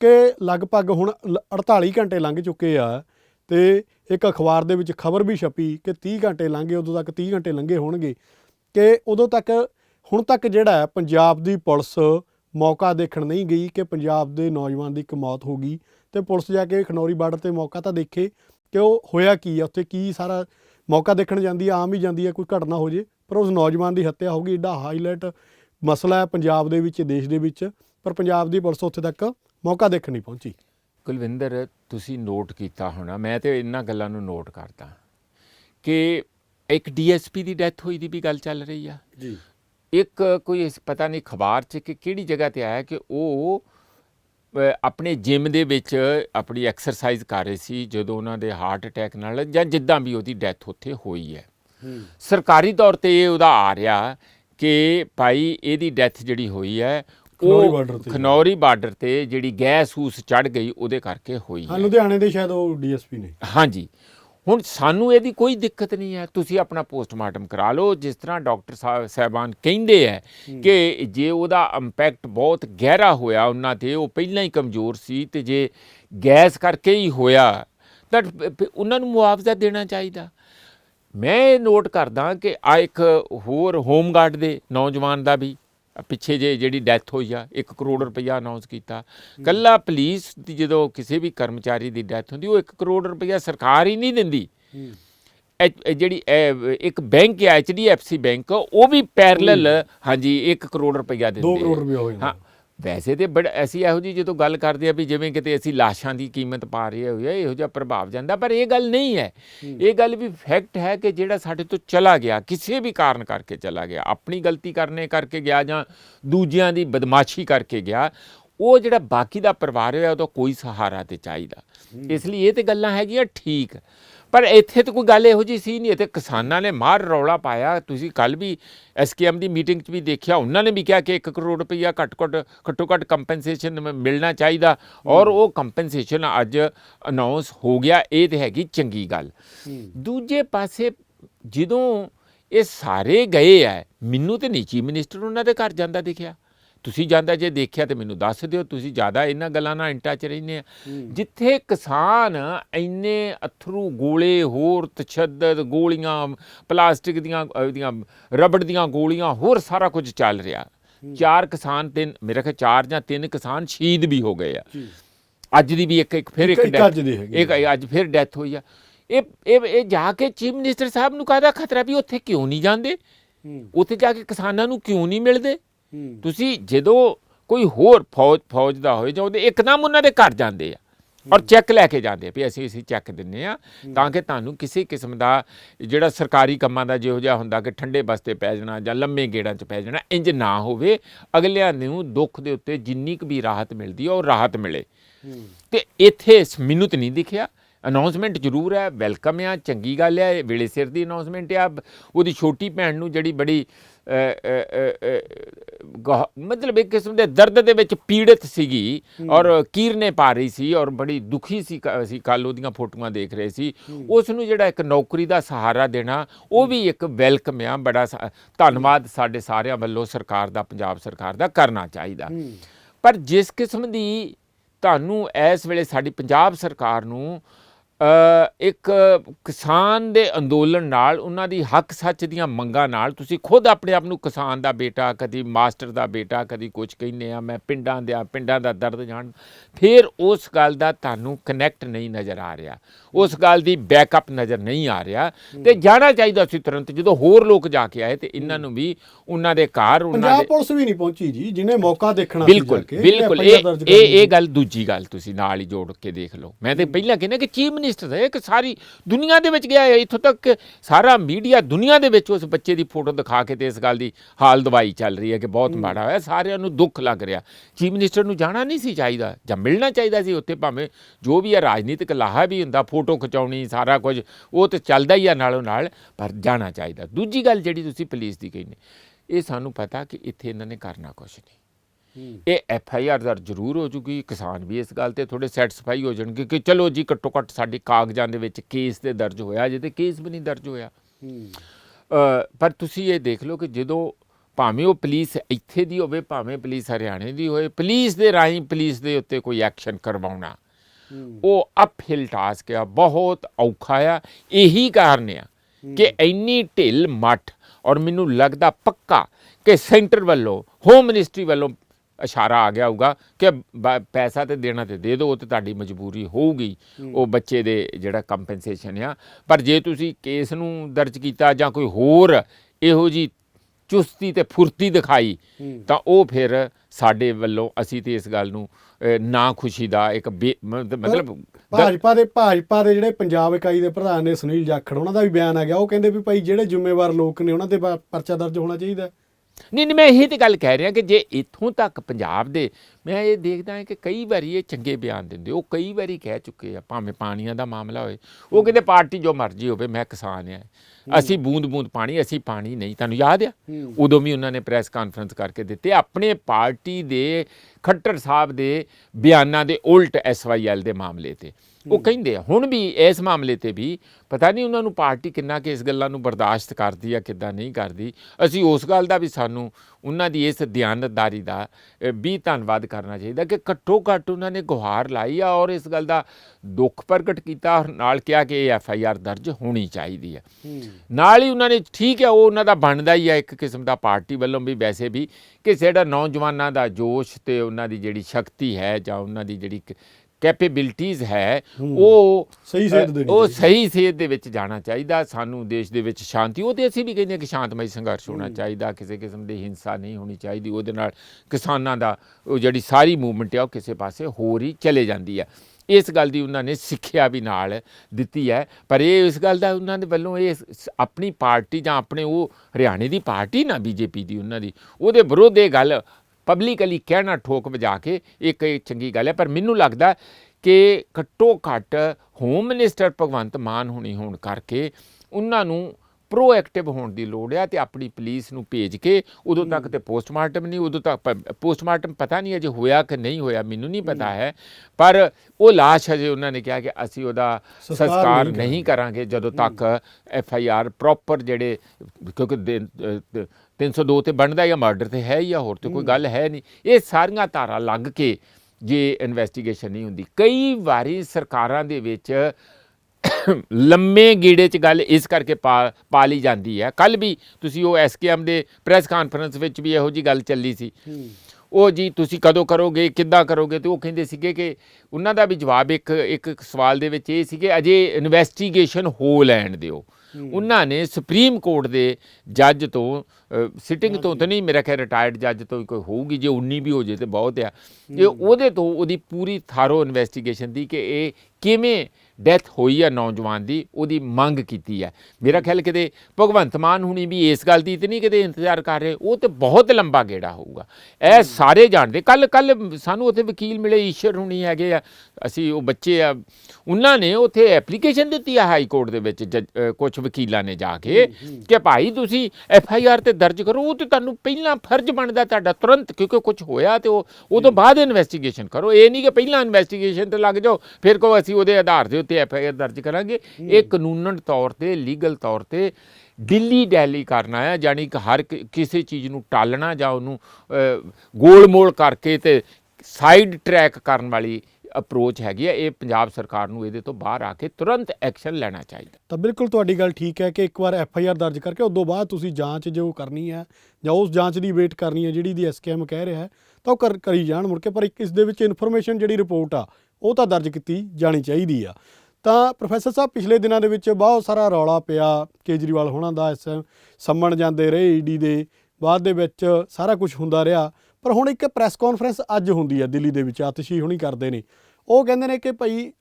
ਕਿ ਲਗਭਗ ਹੁਣ ਲ- 48 ਘੰਟੇ ਲੰਘ ਚੁੱਕੇ ਆ, ਤੇ ਇੱਕ ਅਖਬਾਰ ਦੇ ਵਿੱਚ ਖਬਰ ਵੀ ਛਪੀ ਕਿ 30 ਘੰਟੇ ਲੰਘੇ ਉਦੋਂ ਤੱਕ 30 ਘੰਟੇ ਲੰਘੇ ਹੋਣਗੇ, ਕਿ ਉਦੋਂ ਤੱਕ ਹੁਣ ਤੱਕ ਜਿਹੜਾ ਹੈ ਪੰਜਾਬ ਦੀ ਪੁਲਿਸ ਮੌਕਾ ਦੇਖਣ ਨਹੀਂ ਗਈ ਕਿ ਪੰਜਾਬ ਦੇ ਨੌਜਵਾਨ ਦੀ ਇੱਕ ਮੌਤ ਹੋ ਗਈ ਤੇ ਪੁਲਿਸ ਜਾ ਕੇ ਖਨੌਰੀ ਬਾਰਡਰ ਤੇ ਮੌਕਾ ਤਾਂ ਦੇਖੇ ਕਿ ਉਹ ਹੋਇਆ ਕੀ ਆ ਉੱਥੇ ਕੀ ਸਾਰਾ ਮੌਕਾ ਦੇਖਣ ਜਾਂਦੀ ਆ ਆਮ ਹੀ ਜਾਂਦੀ ਆ ਕੋਈ ਘਟਨਾ ਹੋ ਜੇ ਪਰ ਉਸ ਨੌਜਵਾਨ ਦੀ ਹੱਤਿਆ ਹੋ ਗਈ ਏਡਾ ਹਾਈਲਾਈਟ ਮਸਲਾ ਹੈ ਪੰਜਾਬ ਦੇ ਵਿੱਚ ਦੇਸ਼ ਦੇ ਵਿੱਚ ਪਰ ਪੰਜਾਬ ਦੀ ਪੁਲਿਸ ਉੱਥੇ ਤੱਕ ਮੌਕਾ ਦੇਖਣ ਨਹੀਂ ਪਹੁੰਚੀ। ਕੁਲਵਿੰਦਰ ਤੁਸੀਂ ਨੋਟ ਕੀਤਾ ਹੋਣਾ ਮੈਂ ਤੇ ਇਹਨਾਂ ਗੱਲਾਂ ਨੂੰ ਨੋਟ ਕਰਦਾ ਕਿ ਇੱਕ ਡੀਐਸਪੀ ਦੀ ਡੈਥ ਹੋਈ ਦੀ ਵੀ ਗੱਲ ਚੱਲ ਰਹੀ ਆ। ਜੀ। ਇੱਕ ਕੋਈ ਪਤਾ ਨਹੀਂ ਖਬਰ 'ਚ ਕਿ ਕਿਹੜੀ ਜਗ੍ਹਾ ਤੇ ਆਇਆ ਕਿ ਉਹ ਆਪਣੇ ਜਿਮ ਦੇ ਵਿੱਚ ਆਪਣੀ ਐਕਸਰਸਾਈਜ਼ ਕਰ ਰਹੇ ਸੀ ਜਦੋਂ ਉਹਨਾਂ ਦੇ ਹਾਰਟ ਅਟੈਕ ਨਾਲ ਜਾਂ ਜਿੱਦਾਂ ਵੀ ਉਹਦੀ ਡੈਥ ਉੱਥੇ ਹੋਈ ਹੈ। ਸਰਕਾਰੀ ਤੌਰ ਤੇ ਇਹ ਉਹਦਾ ਆ ਰਿਹਾ ਕਿ ਭਾਈ ਇਹਦੀ ਡੈਥ ਜਿਹੜੀ ਹੋਈ ਹੈ ਖਨੌਰੀ ਉਹ। ਖਨੌਰੀ ਬਾਰਡਰ ਤੇ ਜਿਹੜੀ ਗੈਸ ਹੂਸ ਚੜ ਗਈ ਉਹਦੇ ਕਰਕੇ ਹੋਈ ਹੈ ਲੁਧਿਆਣੇ ਦੇ ਸ਼ਾਇਦ ਉਹ ਡੀਐਸਪੀ ਨੇ। ਹਾਂਜੀ। ਹੁਣ ਸਾਨੂੰ ਇਹਦੀ ਕੋਈ ਦਿੱਕਤ ਨਹੀਂ ਹੈ। ਤੁਸੀਂ ਆਪਣਾ ਪੋਸਟਮਾਰਟਮ ਕਰਾ ਲਓ। ਜਿਸ ਤਰ੍ਹਾਂ ਡਾਕਟਰ ਸਾਹਿਬ ਸਾਹਿਬਾਨ ਕਹਿੰਦੇ ਹੈ ਕਿ ਜੇ ਉਹਦਾ ਇੰਪੈਕਟ ਬਹੁਤ ਗਹਿਰਾ ਹੋਇਆ ਉਹਨਾਂ ਤੇ ਉਹ ਪਹਿਲਾਂ ਹੀ ਕਮਜ਼ੋਰ ਸੀ ਤੇ ਜੇ ਗੈਸ ਕਰਕੇ ਹੀ ਹੋਇਆ ਤਾਂ ਉਹਨਾਂ ਨੂੰ ਮੁਆਵਜ਼ਾ ਦੇਣਾ ਚਾਹੀਦਾ। ਮੈਂ ਇਹ ਨੋਟ ਕਰਦਾ ਕਿ ਆ ਇੱਕ ਹੋਰ ਹੋਮਗਾਰਡ ਦੇ ਨੌਜਵਾਨ ਦਾ ਵੀ ਪਿੱਛੇ ਜੇ ਜਿਹੜੀ ਡੈਥ ਹੋਈ ਆ 1 ਕਰੋੜ ਰੁਪਇਆ ਅਨਾਉਂਸ ਕੀਤਾ। ਕੱਲਾ ਪੁਲਿਸ ਦੀ ਜਦੋਂ ਕਿਸੇ ਵੀ ਕਰਮਚਾਰੀ ਦੀ ਡੈਥ ਹੁੰਦੀ ਉਹ 1 ਕਰੋੜ ਰੁਪਇਆ ਸਰਕਾਰ ਹੀ ਨਹੀਂ ਦਿੰਦੀ। ਜਿਹੜੀ ਇੱਕ ਬੈਂਕ ਹੈ ਐਚਡੀਐਫਸੀ ਬੈਂਕ ਉਹ ਵੀ ਪੈਰਲਲ ਹਾਂਜੀ 1 ਕਰੋੜ ਰੁਪਇਆ ਦਿੰਦੇ 2 ਕਰੋੜ ਆ। ਰੁਪਏ ਹੋ ਜਾਂਦਾ। ਹਾਂ। ਵੈਸੇ ਤੇ ਬੜ ਅਸੀਂ ਇਹੋ ਜੀ ਜਦੋਂ ਗੱਲ ਕਰਦੇ ਆ ਵੀ ਜਿਵੇਂ ਕਿਤੇ ਅਸੀਂ ਲਾਸ਼ਾਂ ਦੀ ਕੀਮਤ ਪਾ ਰਹੇ ਹੋਏ ਇਹੋ ਜਿਹਾ ਪ੍ਰਭਾਵ ਜਾਂਦਾ ਪਰ ਇਹ ਗੱਲ ਨਹੀਂ ਹੈ। ਇਹ ਗੱਲ ਵੀ ਫੈਕਟ ਹੈ ਕਿ ਜਿਹੜਾ ਸਾਡੇ ਤੋਂ ਚਲਾ ਗਿਆ ਕਿਸੇ ਵੀ ਕਾਰਨ ਕਰਕੇ ਚਲਾ ਗਿਆ ਆਪਣੀ ਗਲਤੀ ਕਰਨੇ ਕਰਕੇ ਗਿਆ ਜਾਂ ਦੂਜਿਆਂ ਦੀ ਬਦਮਾਸ਼ੀ ਕਰਕੇ ਗਿਆ ਉਹ ਜਿਹੜਾ ਬਾਕੀ ਦਾ ਪਰਿਵਾਰ ਹੋਇਆ ਉਹਦਾ ਕੋਈ ਸਹਾਰਾ ਤੇ ਚਾਹੀਦਾ। ਇਸ ਲਈ ਇਹ ਤੇ ਗੱਲਾਂ ਹੈਗੀਆਂ ਠੀਕ। ਪਰ ਇੱਥੇ ਤਾਂ ਕੋਈ ਗੱਲ ਇਹੋ ਜੀ ਸੀ ਨਹੀਂ ਇੱਥੇ ਕਿਸਾਨਾਂ ਨੇ ਮਾਰ ਰੌਲਾ ਪਾਇਆ। ਤੁਸੀਂ ਕੱਲ ਵੀ ਐਸਕੇਐਮ ਦੀ ਮੀਟਿੰਗ 'ਚ ਵੀ ਦੇਖਿਆ ਉਹਨਾਂ ਨੇ ਵੀ ਕਿਹਾ ਕਿ 1 ਕਰੋੜ ਰੁਪਈਆ ਘੱਟ ਘੱਟ ਘੱਟੋ ਘੱਟ ਕੰਪਨਸੇਸ਼ਨ ਮਿਲਣਾ ਚਾਹੀਦਾ। ਔਰ ਉਹ ਕੰਪਨਸੇਸ਼ਨ ਅੱਜ ਅਨਾਉਂਸ ਹੋ ਗਿਆ ਇਹ ਤੇ ਹੈਗੀ ਚੰਗੀ ਗੱਲ। ਦੂਜੇ ਪਾਸੇ ਜਦੋਂ ਇਹ ਸਾਰੇ ਗਏ ਆ ਮੈਨੂੰ ਤੇ ਨਹੀਂ ਚੀਫ ਮਿਨਿਸਟਰ ਉਹਨਾਂ ਦੇ ਘਰ ਜਾਂਦਾ ਦਿਖਿਆ। ਤੁਸੀਂ ਜਾਂਦਾ ਜੇ ਦੇਖਿਆ ਤੇ ਮੈਨੂੰ ਦੱਸ ਦਿਓ ਤੁਸੀਂ ਜ਼ਿਆਦਾ ਇਹਨਾਂ ਗੱਲਾਂ ਨਾਲ ਇੰਟਾ ਚ ਰਹਿੰਦੇ ਆ। ਜਿੱਥੇ ਕਿਸਾਨ ਇੰਨੇ ਅਥਰੂ ਗੋਲੇ ਹੋਰ ਤਸ਼ੱਦਦ ਗੋਲੀਆਂ ਪਲਾਸਟਿਕ ਦੀਆਂ ਉਹਦੀਆਂ ਰਬੜ ਦੀਆਂ ਗੋਲੀਆਂ ਹੋਰ ਸਾਰਾ ਕੁਝ ਚੱਲ ਰਿਹਾ। ਚਾਰ ਕਿਸਾਨ ਤਿੰਨ ਮੇਰੇ ਖਿਆਲ ਚਾਰ ਜਾਂ ਤਿੰਨ ਕਿਸਾਨ ਸ਼ਹੀਦ ਵੀ ਹੋ ਗਏ ਆ। ਅੱਜ ਦੀ ਵੀ ਇੱਕ ਇੱਕ ਫਿਰ ਇੱਕ ਇੱਕ- ਅੱਜ ਫਿਰ ਡੈਥ ਹੋਈ ਆ। ਇਹ ਇਹ ਇਹ ਜਾ ਕੇ ਚੀਫ ਮਿਨਿਸਟਰ ਸਾਹਿਬ ਨੂੰ ਕਾਹਦਾ ਖਤਰਾ ਵੀ ਉੱਥੇ ਕਿਉਂ ਨਹੀਂ ਜਾਂਦੇ? ਉੱਥੇ ਜਾ ਕੇ ਕਿਸਾਨਾਂ ਨੂੰ ਕਿਉਂ ਨਹੀਂ ਮਿਲਦੇ? ਤੁਸੀਂ ਜਦੋਂ ਕੋਈ ਹੋਰ ਫੌਜ ਫੌਜ ਦਾ ਹੋਏ ਜਾਂ ਉਹਦੇ ਇੱਕਦਮ ਉਹਨਾਂ ਦੇ ਘਰ ਜਾਂਦੇ ਆ ਔਰ ਚੈੱਕ ਲੈ ਕੇ ਜਾਂਦੇ ਆ ਵੀ ਅਸੀਂ ਅਸੀਂ ਚੈੱਕ ਦਿੰਨੇ ਆ ਤਾਂ ਕਿ ਤੁਹਾਨੂੰ ਕਿਸੇ ਕਿਸਮ ਦਾ ਜਿਹੜਾ ਸਰਕਾਰੀ ਕੰਮਾਂ ਦਾ ਜਿਹੋ ਜਿਹਾ ਹੁੰਦਾ ਕਿ ਠੰਡੇ ਬਸਤੇ ਪੈ ਜਾਣਾ ਜਾਂ ਲੰਮੇ ਗੇੜਾਂ 'ਚ ਪੈ ਜਾਣਾ ਇੰਜ ਨਾ ਹੋਵੇ। ਅਗਲਿਆਂ ਨੂੰ ਦੁੱਖ ਦੇ ਉੱਤੇ ਜਿੰਨੀ ਕੁ ਵੀ ਰਾਹਤ ਮਿਲਦੀ ਆ ਉਹ ਰਾਹਤ ਮਿਲੇ। ਹੂੰ। ਤੇ ਇੱਥੇ ਇਸ ਮੈਨੂੰ ਤਾਂ ਨਹੀਂ ਦਿਖਿਆ। ਅਨਾਉਂਸਮੈਂਟ ਜ਼ਰੂਰ ਹੈ ਵੈਲਕਮ ਆ ਚੰਗੀ ਗੱਲ ਹੈ ਇਹ ਵੇਲੇ ਸਿਰ ਦੀ ਅਨਾਉਂਸਮੈਂਟ ਆ। ਉਹਦੀ ਛੋਟੀ ਭੈਣ ਨੂੰ ਜਿਹੜੀ ਬੜੀ ਮਤਲਬ ਇੱਕ ਕਿਸਮ ਦੇ ਦਰਦ ਦੇ ਵਿੱਚ ਪੀੜਿਤ ਸੀਗੀ ਔਰ ਕੀਰਨੇ ਪਾ ਰਹੀ ਸੀ ਔਰ ਬੜੀ ਦੁਖੀ ਸੀ ਅਸੀਂ ਕੱਲ ਉਹਦੀਆਂ ਫੋਟੋਆਂ ਦੇਖ ਰਹੇ ਸੀ। ਉਸ ਨੂੰ ਜਿਹੜਾ ਇੱਕ ਨੌਕਰੀ ਦਾ ਸਹਾਰਾ ਦੇਣਾ ਉਹ ਵੀ ਇੱਕ ਵੈਲਕਮ ਆ ਬੜਾ ਧੰਨਵਾਦ ਸਾਡੇ ਸਾਰਿਆਂ ਵੱਲੋਂ ਸਰਕਾਰ ਦਾ ਪੰਜਾਬ ਸਰਕਾਰ ਦਾ ਕਰਨਾ ਚਾਹੀਦਾ। ਪਰ ਜਿਸ ਕਿਸਮ ਦੀ ਤੁਹਾਨੂੰ ਇਸ ਵੇਲੇ ਸਾਡੀ ਪੰਜਾਬ ਸਰਕਾਰ ਨੂੰ ਇੱਕ ਕਿਸਾਨ ਦੇ ਅੰਦੋਲਨ ਨਾਲ ਉਹਨਾਂ ਦੀ ਹੱਕ ਸੱਚ ਦੀਆਂ ਮੰਗਾਂ ਨਾਲ ਤੁਸੀਂ ਖੁਦ ਆਪਣੇ ਆਪ ਨੂੰ ਕਿਸਾਨ ਦਾ ਬੇਟਾ ਕਦੀ ਮਾਸਟਰ ਦਾ ਬੇਟਾ ਕਦੀ ਕੁਝ ਕਹਿੰਦੇ ਆ ਮੈਂ ਪਿੰਡਾਂ ਦੇ ਪਿੰਡਾਂ ਦਾ ਦਰਦ ਜਾਣ। ਫਿਰ ਉਸ ਗੱਲ ਦਾ ਤੁਹਾਨੂੰ ਕਨੈਕਟ ਨਹੀਂ ਨਜ਼ਰ ਆ ਰਿਹਾ। ਉਸ ਗੱਲ ਦੀ ਬੈਕਅਪ ਨਜ਼ਰ ਨਹੀਂ ਆ ਰਿਹਾ। ਤੇ ਜਾਣਾ ਚਾਹੀਦਾ ਸੀ ਤੁਰੰਤ ਜਦੋਂ ਹੋਰ ਲੋਕ ਜਾ ਕੇ ਆਏ ਤੇ ਇਹਨਾਂ ਨੂੰ ਵੀ ਉਹਨਾਂ ਦੇ ਘਰ ਉਹਨਾਂ ਪੰਜਾਬ ਦੇ ਪੁਲਿਸ ਵੀ ਨਹੀਂ ਪਹੁੰਚੀ ਜੀ ਜਿਹਨੇ ਮੌਕਾ ਦੇਖਣਾ ਸੀ ਬਿਲਕੁਲ ਇਹ ਇਹ। ਗੱਲ ਦੂਜੀ ਗੱਲ ਤੁਸੀਂ ਨਾਲ ਹੀ ਜੋੜ ਕੇ ਦੇਖ ਲਓ। ਮੈਂ ਤੇ ਪਹਿਲਾਂ ਕਹਿੰਦਾ ਕਿ ਚੀਫ ਮਿਨਿਸਟਰ ਹੈ ਕਿ ਸਾਰੀ ਦੁਨੀਆ ਦੇ ਵਿੱਚ ਗਿਆ ਹੈ ਇੱਥੋਂ ਤੱਕ ਕਿ ਸਾਰਾ ਮੀਡੀਆ ਦੁਨੀਆ ਦੇ ਵਿੱਚ ਉਸ ਬੱਚੇ ਦੀ ਫੋਟੋ ਦਿਖਾ ਕੇ ਤੇ ਇਸ ਗੱਲ ਦੀ ਹਾਲ ਦਵਾਈ ਚੱਲ ਰਹੀ ਹੈ ਕਿ ਬਹੁਤ ਮਾੜਾ ਹੋਇਆ ਸਾਰਿਆਂ ਨੂੰ ਦੁੱਖ ਲੱਗ ਰਿਹਾ। ਚੀਫ ਮਿਨਿਸਟਰ ਨੂੰ ਜਾਣਾ ਨਹੀਂ ਸੀ ਚਾਹੀਦਾ ਜਾਂ ਮਿਲਣਾ ਚਾਹੀਦਾ ਸੀ ਉੱਥੇ ਭਾਵੇਂ ਜੋ ਵੀ ਹੈ ਰਾਜਨੀਤਿਕ ਲਾਹਾ ਵੀ ਹੁੰਦਾ ਫੋਟੋ ਖਿਚਾਉਣੀ ਸਾਰਾ ਕੁਝ ਉਹ ਤੇ ਚੱਲਦਾ ਹੀ ਆ ਨਾਲੋਂ ਨਾਲ ਪਰ ਜਾਣਾ ਚਾਹੀਦਾ। ਦੂਜੀ ਗੱਲ ਜਿਹੜੀ ਤੁਸੀਂ ਪੁਲਿਸ ਦੀ ਕਹਿੰਦੇ ਇਹ ਸਾਨੂੰ ਪਤਾ ਕਿ ਇੱਥੇ ਇਹਨਾਂ ਨੇ ਕਰਨਾ ਕੁਝ ਨਹੀਂ। ਇਹ ਐਫ ਆਈ ਆਰ ਦਰਜ ਜ਼ਰੂਰ ਹੋ ਜੂਗੀ। ਕਿਸਾਨ ਵੀ ਇਸ ਗੱਲ ਤੇ ਥੋੜੇ ਸੈਟੀਸਫਾਈ ਹੋ ਜਾਣਗੇ ਕਿ ਚਲੋ ਜੀ, ਘੱਟੋ ਘੱਟ ਸਾਡੇ ਕਾਗਜ਼ਾਂ ਦੇ ਵਿੱਚ ਕੇਸ ਤੇ ਦਰਜ ਹੋਇਆ, ਜੇ ਤੇ ਕੇਸ ਵੀ ਨਹੀਂ ਦਰਜ ਹੋਇਆ। ਪਰ ਤੁਸੀਂ ਇਹ ਦੇਖ ਲਓ ਕਿ ਜਦੋਂ ਭਾਵੇਂ ਉਹ ਪੁਲਿਸ ਇੱਥੇ ਦੀ ਹੋਵੇ, ਭਾਵੇਂ ਪੁਲਿਸ ਹਰਿਆਣੇ ਦੀ ਹੋਵੇ ਪੁਲਿਸ ਦੇ ਰਾਹੀਂ ਪੁਲਿਸ ਦੇ ਉੱਤੇ ਕੋਈ ਐਕਸ਼ਨ ਕਰਵਾਉਣਾ, ਉਹ ਅਪਹਿਲ ਟਾਸਕ ਆ, ਬਹੁਤ ਔਖਾ ਆ। ਇਹੀ ਕਾਰਨ ਆ ਕਿ ਇੰਨੀ ਢਿੱਲ ਮੱਠ, ਔਰ ਮੈਨੂੰ ਲੱਗਦਾ ਪੱਕਾ ਕਿ ਸੈਂਟਰ ਵੱਲੋਂ ਹੋਮ ਮਿਨਿਸਟਰੀ ਵੱਲੋਂ ਇਸ਼ਾਰਾ ਆ ਗਿਆ ਹੋਊਗਾ ਕਿ ਪੈਸਾ ਤੇ ਦੇਣਾ ਤੇ ਦੇ ਦਿਓ ਉਹ ਤੇ ਤੁਹਾਡੀ ਮਜਬੂਰੀ ਹੋਊਗੀ। ਉਹ ਬੱਚੇ ਦੇ ਜਿਹੜਾ ਕੰਪਨਸੇਸ਼ਨ ਆ। ਪਰ ਜੇ ਤੁਸੀਂ ਕੇਸ ਨੂੰ ਦਰਜ ਕੀਤਾ ਜਾਂ ਕੋਈ ਹੋਰ ਇਹੋ ਜੀ ਚੁਸਤੀ ਤੇ ਫੁਰਤੀ ਦਿਖਾਈ ਤਾਂ ਉਹ ਫਿਰ ਸਾਡੇ ਵੱਲੋਂ ਅਸੀਂ ਤੇ ਇਸ ਗੱਲ ਨੂੰ ਨਾ ਖੁਸ਼ੀ ਦਾ ਇੱਕ ਮਤਲਬ ਭਾਜਪਾ ਦੇ ਭਾਜਪਾ ਦੇ ਜਿਹੜੇ ਪੰਜਾਬ ਇਕਾਈ ਦੇ ਪ੍ਰਧਾਨ ਨੇ ਸੁਨੀਲ ਜਾਖੜ ਉਹਨਾਂ ਦਾ ਵੀ ਬਿਆਨ ਆ ਗਿਆ। ਉਹ ਕਹਿੰਦੇ ਵੀ ਭਾਈ ਜਿਹੜੇ ਜ਼ਿੰਮੇਵਾਰ ਲੋਕ ਨੇ ਉਹਨਾਂ ਤੇ ਪਰਚਾ ਦਰਜ ਹੋਣਾ ਚਾਹੀਦਾ। ਨਹੀਂ ਨਹੀਂ ਮੈਂ ਇਹੀ ਤੇ ਗੱਲ ਕਹਿ ਰਿਹਾ ਕਿ ਜੇ ਇੱਥੋਂ ਤੱਕ ਪੰਜਾਬ ਦੇ ਮੈਂ ਇਹ ਦੇਖਦਾ ਹਾਂ ਕਿ ਕਈ ਵਾਰੀ ਇਹ ਚੰਗੇ ਬਿਆਨ ਦਿੰਦੇ ਉਹ ਕਈ ਵਾਰੀ ਕਹਿ ਚੁੱਕੇ ਆ ਭਾਵੇਂ ਪਾਣੀਆਂ ਦਾ ਮਾਮਲਾ ਹੋਏ ਉਹ ਕਹਿੰਦੇ ਪਾਰਟੀ ਜੋ ਮਰਜ਼ੀ ਹੋਵੇ ਮੈਂ ਕਿਸਾਨ ਆ ਅਸੀਂ ਬੂੰਦ ਬੂੰਦ ਪਾਣੀ ਅਸੀਂ ਪਾਣੀ ਨਹੀਂ ਤੁਹਾਨੂੰ ਯਾਦ ਆ? ਉਦੋਂ ਵੀ ਉਹਨਾਂ ਨੇ ਪ੍ਰੈਸ ਕਾਨਫਰੰਸ ਕਰਕੇ ਦਿੱਤੇ ਆਪਣੇ ਪਾਰਟੀ ਦੇ ਖੱਟਰ ਸਾਹਿਬ ਦੇ ਬਿਆਨਾਂ ਦੇ ਉਲਟ ਐਸਵਾਈਐਲ ਦੇ ਮਾਮਲੇ ਤੇ। ਉਹ ਕਹਿੰਦੇ ਆ ਹੁਣ ਵੀ ਇਸ ਮਾਮਲੇ ਤੇ ਵੀ ਪਤਾ ਨਹੀਂ ਉਹਨਾਂ ਨੂੰ ਪਾਰਟੀ ਕਿੰਨਾ ਕਿ ਇਸ ਗੱਲਾਂ ਨੂੰ ਬਰਦਾਸ਼ਤ ਕਰਦੀ ਆ ਕਿੱਦਾਂ ਨਹੀਂ ਕਰਦੀ। ਅਸੀਂ ਉਸ ਗੱਲ ਦਾ ਵੀ ਸਾਨੂੰ ਉਹਨਾਂ ਦੀ ਇਸ ਦਿਆਨਤਦਾਰੀ ਦਾ ਵੀ ਧੰਨਵਾਦ ਕਰਨਾ ਚਾਹੀਦਾ ਕਿ ਘੱਟੋ ਘੱਟ ਉਹਨਾਂ ਨੇ ਗੁਹਾਰ ਲਾਈ ਆ ਔਰ ਇਸ ਗੱਲ ਦਾ ਦੁੱਖ ਪ੍ਰਗਟ ਕੀਤਾ ਔਰ ਨਾਲ ਕਿਹਾ ਕਿ ਇਹ ਐਫ ਆਈ ਆਰ ਦਰਜ ਹੋਣੀ ਚਾਹੀਦੀ ਹੈ। ਨਾਲ ਹੀ ਉਹਨਾਂ ਨੇ ਠੀਕ ਹੈ ਉਹ ਉਹਨਾਂ ਦਾ ਬਣਦਾ ਹੀ ਹੈ ਇੱਕ ਕਿਸਮ ਦਾ ਪਾਰਟੀ ਵੱਲੋਂ ਵੀ ਵੈਸੇ ਵੀ ਕਿ ਜਿਹੜਾ ਨੌਜਵਾਨਾਂ ਦਾ ਜੋਸ਼ ਤੇ ਉਹਨਾਂ ਦੀ ਜਿਹੜੀ ਸ਼ਕਤੀ ਹੈ ਜਾਂ ਉਹਨਾਂ ਦੀ ਜਿਹੜੀ ਕੈਪੇਬਿਲਿਟੀਜ਼ ਹੈ ਉਹ ਸਹੀ ਸੇਧ ਦੇਣੀ ਉਹ। ਸਹੀ ਸੇਧ ਦੇ ਵਿੱਚ ਜਾਣਾ ਚਾਹੀਦਾ ਸਾਨੂੰ ਦੇਸ਼ ਦੇ ਵਿੱਚ ਸ਼ਾਂਤੀ ਉਹ ਤੇ ਅਸੀਂ ਵੀ ਕਹਿੰਦੇ ਹਾਂ ਕਿ ਸ਼ਾਂਤਮਈ ਸੰਘਰਸ਼ ਹੋਣਾ ਚਾਹੀਦਾ ਕਿਸੇ ਕਿਸਮ ਦੀ ਹਿੰਸਾ ਨਹੀਂ ਹੋਣੀ ਚਾਹੀਦੀ ਉਹਦੇ ਨਾਲ ਕਿਸਾਨਾਂ ਦਾ ਉਹ ਜਿਹੜੀ ਸਾਰੀ ਮੂਵਮੈਂਟ ਆ ਉਹ ਕਿਸੇ ਪਾਸੇ ਹੋਰ ਹੀ ਚਲੇ ਜਾਂਦੀ ਹੈ ਇਸ ਗੱਲ ਦੀ ਉਹਨਾਂ ਨੇ ਸਿੱਖਿਆ ਵੀ ਨਾਲ ਦਿੱਤੀ ਹੈ ਪਰ ਇਹ ਇਸ ਗੱਲ ਦਾ ਉਹਨਾਂ ਦੇ ਵੱਲੋਂ ਇਹ ਆਪਣੀ ਪਾਰਟੀ ਜਾਂ ਆਪਣੇ ਉਹ ਹਰਿਆਣੇ ਦੀ ਪਾਰਟੀ ਨਾ ਬੀਜੇਪੀ ਦੀ ਉਹਨਾਂ ਦੀ ਉਹਦੇ ਵਿਰੋਧ ਇਹ ਗੱਲ ਪਬਲਿਕਲੀ ਕਹਿਣਾ ਠੋਕ ਵਜਾ ਕੇ ਇੱਕ ਚੰਗੀ ਗੱਲ ਹੈ ਪਰ ਮੈਨੂੰ ਲੱਗਦਾ ਕਿ ਘੱਟੋ ਘੱਟ ਹੋਮ ਮਿਨਿਸਟਰ ਭਗਵੰਤ ਮਾਨ ਹੁਣੀ ਹੋਣ ਕਰਕੇ ਉਹਨਾਂ ਨੂੰ ਪ੍ਰੋਐਕਟਿਵ ਹੋਣ ਦੀ ਲੋੜ ਹੈ ਤੇ ਆਪਣੀ ਪੁਲਿਸ ਨੂੰ ਭੇਜ ਕੇ ਉਦੋਂ ਤੱਕ ਤੇ ਪੋਸਟਮਾਰਟਮ ਨਹੀਂ ਉਦੋਂ ਤੱਕ ਪੋਸਟਮਾਰਟਮ ਪਤਾ ਨਹੀਂ ਅਜੇ ਹੋਇਆ ਕਿ ਨਹੀਂ ਹੋਇਆ ਮੈਨੂੰ ਨਹੀਂ ਪਤਾ ਹੈ ਪਰ ਉਹ ਲਾਸ਼ ਅਜੇ ਉਹਨਾਂ ਨੇ ਕਿਹਾ ਕਿ ਅਸੀਂ ਉਹਦਾ ਸੰਸਕਾਰ ਨਹੀਂ ਕਰਾਂਗੇ। ਜਦੋਂ ਤੱਕ ਐਫ ਆਈ ਆਰ ਪ੍ਰੋਪਰ ਜਿਹੜੇ ਕਿਉਂਕਿ 302 ਤੇ ਬਣਦਾ ਜਾਂ ਮਰਡਰ ਤੇ ਹੈ ਜਾਂ ਹੋਰ ਤੇ ਕੋਈ ਗੱਲ ਹੈ ਨਹੀਂ। ਇਹ ਸਾਰੀਆਂ ਧਾਰਾ ਲੱਗ ਕੇ ਜੇ ਇਨਵੈਸਟੀਗੇਸ਼ਨ ਨਹੀਂ ਹੁੰਦੀ। ਕਈ ਵਾਰੀ ਸਰਕਾਰਾਂ ਦੇ ਵਿੱਚ ਲੰਮੇ ਗੀੜੇ 'ਚ ਗੱਲ ਇਸ ਕਰਕੇ ਪਾ ਲਈ ਜਾਂਦੀ ਹੈ। ਕੱਲ ਵੀ ਤੁਸੀਂ ਉਹ ਐਸਕੇਐਮ ਦੇ ਪ੍ਰੈਸ ਕਾਨਫਰੰਸ ਵਿੱਚ ਵੀ ਇਹੋ ਜੀ ਗੱਲ ਚੱਲੀ ਸੀ। ਉਹ ਜੀ ਤੁਸੀਂ ਕਦੋਂ ਕਰੋਗੇ ਕਿੱਦਾਂ ਕਰੋਗੇ? ਤੇ ਉਹ ਕਹਿੰਦੇ ਸੀਗੇ ਕਿ ਉਹਨਾਂ ਦਾ ਵੀ ਜਵਾਬ ਇੱਕ ਇੱਕ ਸਵਾਲ ਦੇ ਵਿੱਚ ਇਹ ਸੀ ਕਿ ਅਜੇ ਇਨਵੈਸਟੀਗੇਸ਼ਨ ਹੋ ਲੈਣ ਦਿਓ। ਉਹਨਾਂ ਨੇ ਸੁਪਰੀਮ ਕੋਰਟ ਦੇ ਜੱਜ ਤੋਂ ਸਿਟਿੰਗ ਤੋਂ ਤਾਂ ਨਹੀਂ ਮੇਰਾ ਖਿਆਲ ਰਿਟਾਇਰਡ ਜੱਜ ਤੋਂ ਕੋਈ ਹੋਊਗੀ ਜੇ 19 ਵੀ ਹੋ ਜੇ ਤੇ ਬਹੁਤ ਆ। ਇਹ ਉਹਦੇ ਤੋਂ ਉਹਦੀ ਪੂਰੀ ਥਾਰੋ ਇਨਵੈਸਟੀਗੇਸ਼ਨ ਦੀ ਕਿ ਇਹ ਕਿਵੇਂ ਡੈਥ ਹੋਈ ਆ ਨੌਜਵਾਨ ਦੀ ਉਹਦੀ ਮੰਗ ਕੀਤੀ ਹੈ ਮੇਰਾ ਖਿਆਲ ਕਿਤੇ ਭਗਵੰਤ ਮਾਨ ਹੁਣੀ ਵੀ ਇਸ ਗੱਲ ਦੀ ਤੇ ਨਹੀਂ ਕਿਤੇ ਇੰਤਜ਼ਾਰ ਕਰ ਰਹੇ ਉਹ ਤੇ ਬਹੁਤ ਲੰਬਾ ਗੇੜਾ ਹੋਊਗਾ। ਇਹ ਸਾਰੇ ਜਾਣਦੇ ਕੱਲ ਕੱਲ ਸਾਨੂੰ ਉੱਥੇ ਵਕੀਲ ਮਿਲੇ ਈਸ਼ਰ ਹੁਣੀ ਹੈਗੇ ਆ ਅਸੀਂ ਉਹ ਬੱਚੇ ਆ ਉਹਨਾਂ ਨੇ ਉੱਥੇ ਐਪਲੀਕੇਸ਼ਨ ਦਿੱਤੀ ਆ ਹਾਈ ਕੋਰਟ ਦੇ ਵਿੱਚ ਕੁਝ ਵਕੀਲਾਂ ਨੇ ਜਾ ਕੇ ਕਿ ਭਾਈ ਤੁਸੀਂ ਐਫ ਆਈ ਆਰ ਤੇ ਦਰਜ ਕਰੋ ਉਹ ਤੇ ਤੁਹਾਨੂੰ ਪਹਿਲਾਂ ਫਰਜ਼ ਬਣਦਾ ਤੁਹਾਡਾ ਤੁਰੰਤ ਕਿਉਂਕਿ ਕੁਝ ਹੋਇਆ ਤੇ ਉਹ ਉਹ ਤੋਂ ਬਾਅਦ ਇਨਵੈਸਟੀਗੇਸ਼ਨ ਕਰੋ। ਇਹ ਨਹੀਂ ਕਿ ਪਹਿਲਾਂ ਇਨਵੈਸਟੀਗੇਸ਼ਨ ਤੇ ਲੱਗ ਜਾਓ ਫਿਰ ਕਹੋ ਅਸੀਂ ਉਹਦੇ ਆਧਾਰ ਦੇ ਉੱਤੇ ਐਫ ਆਈ ਆਰ ਦਰਜ ਕਰਾਂਗੇ। ਇਹ ਕਾਨੂੰਨਨ ਤੌਰ ਤੇ, ਲੀਗਲ ਤੌਰ ਤੇ ਦਿੱਲੀ ਡੈਲੀ ਕਰਨਾ ਹੈ ਜਾਨੀ ਕਿ ਹਰ ਕਿਸੇ ਚੀਜ਼ ਨੂੰ ਟਾਲਣਾ ਜਾਂ ਉਹਨੂੰ ਗੋਲ-ਮੋਲ ਕਰਕੇ ਤੇ ਸਾਈਡ ਟਰੈਕ ਕਰਨ ਵਾਲੀ ਅਪਰੋਚ ਹੈਗੀ ਹੈ ਇਹ ਪੰਜਾਬ ਸਰਕਾਰ ਨੂੰ ਇਹਦੇ ਤੋਂ ਬਾਹਰ ਆ ਕੇ ਤੁਰੰਤ ਐਕਸ਼ਨ ਲੈਣਾ ਚਾਹੀਦਾ। ਤਾਂ ਬਿਲਕੁਲ ਤੁਹਾਡੀ ਗੱਲ ਠੀਕ ਹੈ ਕਿ ਇੱਕ ਵਾਰ ਐਫ ਆਈ ਆਰ ਦਰਜ ਕਰਕੇ ਉਸ ਤੋਂ ਬਾਅਦ ਤੁਸੀਂ ਜਾਂਚ ਜੋ ਕਰਨੀ ਹੈ ਜਾਂ ਉਸ ਜਾਂਚ ਦੀ ਵੇਟ ਕਰਨੀ ਹੈ ਜਿਹੜੀ ਦੀ ਐਸਕੇਐਮ ਕਹਿ ਰਿਹਾ ਤਾਂ ਉਹ ਕਰ, ਕਰੀ ਜਾਣ ਮੁੜ ਕੇ। ਪਰ ਇੱਕ ਇਸ ਦੇ ਵਿੱਚ ਇਨਫੋਰਮੇਸ਼ਨ ਜਿਹੜੀ ਰਿਪੋਰਟ ਆ ਉਹ ਤਾਂ ਦਰਜ ਕੀਤੀ ਜਾਣੀ ਚਾਹੀਦੀ ਆ। ਤਾਂ ਪ੍ਰੋਫੈਸਰ ਸਾਹਿਬ, ਪਿਛਲੇ ਦਿਨਾਂ ਦੇ ਵਿੱਚ ਬਹੁਤ ਸਾਰਾ ਰੌਲਾ ਪਿਆ ਕੇਜਰੀਵਾਲ ਹੋਣਾ ਦਾ। ਇਸ ਸੰਮਣ ਜਾਂਦੇ ਰਹੇ ਈਡੀ ਦੇ। ਬਾਅਦ ਦੇ ਵਿੱਚ ਸਾਰਾ ਕੁਝ ਹੁੰਦਾ ਰਿਹਾ। ਪਰ ਹੁਣ ਇੱਕ ਪ੍ਰੈਸ ਕਾਨਫਰੰਸ ਅੱਜ ਹੁੰਦੀ ਹੈ ਦਿੱਲੀ ਦੇ ਵਿੱਚ, ਆਤਿਸ਼ੀ ਹੁਣੀ ਕਰਦੇ ਨੇ। ਉਹ ਕਹਿੰਦੇ ਨੇ ਕਿ ਭਾਈ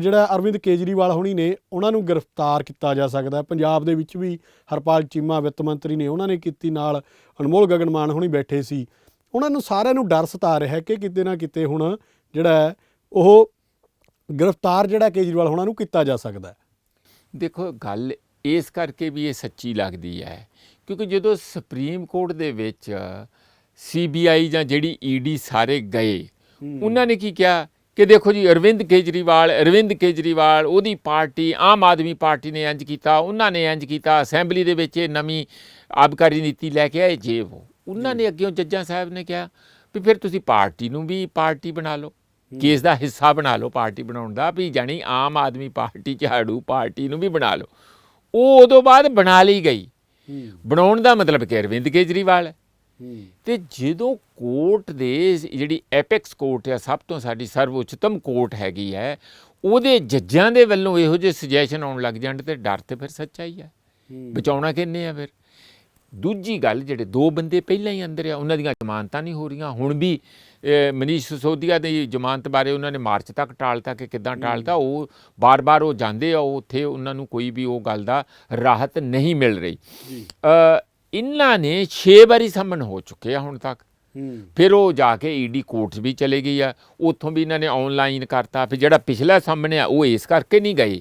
ਜਿਹੜਾ ਅਰਵਿੰਦ ਕੇਜਰੀਵਾਲ ਹੁਣੀ ਨੇ, ਉਹਨਾਂ ਨੂੰ ਗ੍ਰਿਫਤਾਰ ਕੀਤਾ ਜਾ ਸਕਦਾ ਪੰਜਾਬ ਦੇ ਵਿੱਚ ਵੀ ਹਰਪਾਲ ਚੀਮਾ, ਵਿੱਤ ਮੰਤਰੀ ਨੇ ਉਹਨਾਂ ਨੇ ਕੀਤੀ ਨਾਲ। ਅਨਮੋਲ ਗਗਨਮਾਨ ਹੁਣੀ ਬੈਠੇ ਸੀ। ਉਹਨਾਂ ਨੂੰ ਸਾਰਿਆਂ ਨੂੰ ਡਰ ਸਤਾ ਰਿਹਾ ਕਿ ਕਿਤੇ ਨਾ ਕਿਤੇ ਹੁਣ ਜਿਹੜਾ ਉਹ ਗ੍ਰਿਫਤਾਰ ਜਿਹੜਾ ਕੇਜਰੀਵਾਲ ਹੁਣਾਂ ਨੂੰ ਕੀਤਾ ਜਾ ਸਕਦਾ ਦੇਖੋ ਗੱਲ ਇਸ ਕਰਕੇ ਵੀ ਇਹ ਸੱਚੀ ਲੱਗਦੀ ਹੈ ਕਿਉਂਕਿ ਜਦੋਂ ਸੁਪਰੀਮ ਕੋਰਟ ਦੇ ਵਿੱਚ ਸੀਬੀਆਈ ਜਾਂ ਜਿਹੜੀ ਈਡੀ ਸਾਰੇ ਗਏ ਉਹਨਾਂ ਨੇ ਕੀ ਕਿਹਾ ਕਿ ਦੇਖੋ ਜੀ ਅਰਵਿੰਦ ਕੇਜਰੀਵਾਲ ਅਰਵਿੰਦ ਕੇਜਰੀਵਾਲ ਉਹਦੀ ਪਾਰਟੀ ਆਮ ਆਦਮੀ ਪਾਰਟੀ ਨੇ ਇੰਜ ਕੀਤਾ ਉਹਨਾਂ ਨੇ ਇੰਜ ਕੀਤਾ ਅਸੈਂਬਲੀ ਦੇ ਵਿੱਚ ਇਹ ਨਵੀਂ ਆਬਕਾਰੀ ਨੀਤੀ ਲੈ ਕੇ ਆਏ ਜੇ ਉਹ। ਉਹਨਾਂ ਨੇ ਅੱਗੇੋਂ ਜੱਜਾਂ ਸਾਹਿਬ ਨੇ ਕਿਹਾ ਵੀ ਫਿਰ ਤੁਸੀਂ ਪਾਰਟੀ ਨੂੰ ਵੀ ਪਾਰਟੀ ਬਣਾ ਲਓ। ਕੇਸ ਦਾ ਹਿੱਸਾ ਬਣਾ ਲਓ ਪਾਰਟੀ ਬਣਾਉਣ ਦਾ ਵੀ ਜਾਣੀ ਆਮ ਆਦਮੀ ਪਾਰਟੀ ਝਾੜੂ ਪਾਰਟੀ ਨੂੰ ਵੀ ਬਣਾ ਲਓ। ਉਹ ਉਦੋਂ ਬਾਅਦ ਬਣਾ ਲਈ ਗਈ। ਬਣਾਉਣ ਦਾ ਮਤਲਬ ਕਿ ਅਰਵਿੰਦ ਕੇਜਰੀਵਾਲ। ਹੈ। ਤੇ ਜਦੋਂ ਕੋਰਟ ਦੇ ਜਿਹੜੀ ਐਪੈਕਸ ਕੋਰਟ ਹੈ ਸਭ ਤੋਂ ਸਾਡੀ ਸਰਵਉੱਚਤਮ ਕੋਰਟ ਹੈਗੀ ਹੈ ਉਹਦੇ ਜੱਜਾਂ ਦੇ ਵੱਲੋਂ ਇਹੋ ਜਿਹੇ ਸੁਜੈਸ਼ਨ ਆਉਣ ਲੱਗ ਜਾਣ ਤੇ ਡਰ ਤੇ ਫਿਰ ਸੱਚਾ ਹੀ ਹੈ ਹੂੰ। ਬਚਾਉਣਾ ਕਿੰਨੇ ਆ ਫਿਰ? ਦੂਜੀ ਗੱਲ ਜਿਹੜੇ ਦੋ ਬੰਦੇ ਪਹਿਲਾਂ ਹੀ ਅੰਦਰ ਆ ਉਹਨਾਂ ਦੀਆਂ ਜ਼ਮਾਨਤਾਂ ਨਹੀਂ ਹੋ ਰਹੀਆਂ। ਹੁਣ ਵੀ ਮਨੀਸ਼ ਸਿਸੋਦੀਆ ਦੀ ਜ਼ਮਾਨਤ ਬਾਰੇ ਉਹਨਾਂ ਨੇ ਮਾਰਚ ਤੱਕ ਟਾਲਤਾ ਕਿ ਕਿੱਦਾਂ ਟਾਲਤਾ ਉਹ ਬਾਰ-ਬਾਰ ਉਹ ਜਾਂਦੇ ਆ ਉੱਥੇ ਉਹਨਾਂ ਨੂੰ ਕੋਈ ਵੀ ਉਹ ਗੱਲ ਦਾ ਰਾਹਤ ਨਹੀਂ ਮਿਲ ਰਹੀ। ਇਹਨਾਂ ਨੇ 6 ਵਾਰੀ ਸੰਮਨ ਹੋ ਚੁੱਕੇ ਆ ਹੁਣ ਤੱਕ। ਫਿਰ ਉਹ ਜਾ ਕੇ ਈਡੀ ਕੋਰਟ ਵੀ ਚਲੇ ਗਈ ਆ। ਉੱਥੋਂ ਵੀ ਇਹਨਾਂ ਨੇ ਆਨਲਾਈਨ ਕਰਤਾ। ਫਿਰ ਜਿਹੜਾ ਪਿਛਲਾ ਸਾਹਮਣੇ ਆ ਉਹ ਇਸ ਕਰਕੇ ਨਹੀਂ ਗਏ।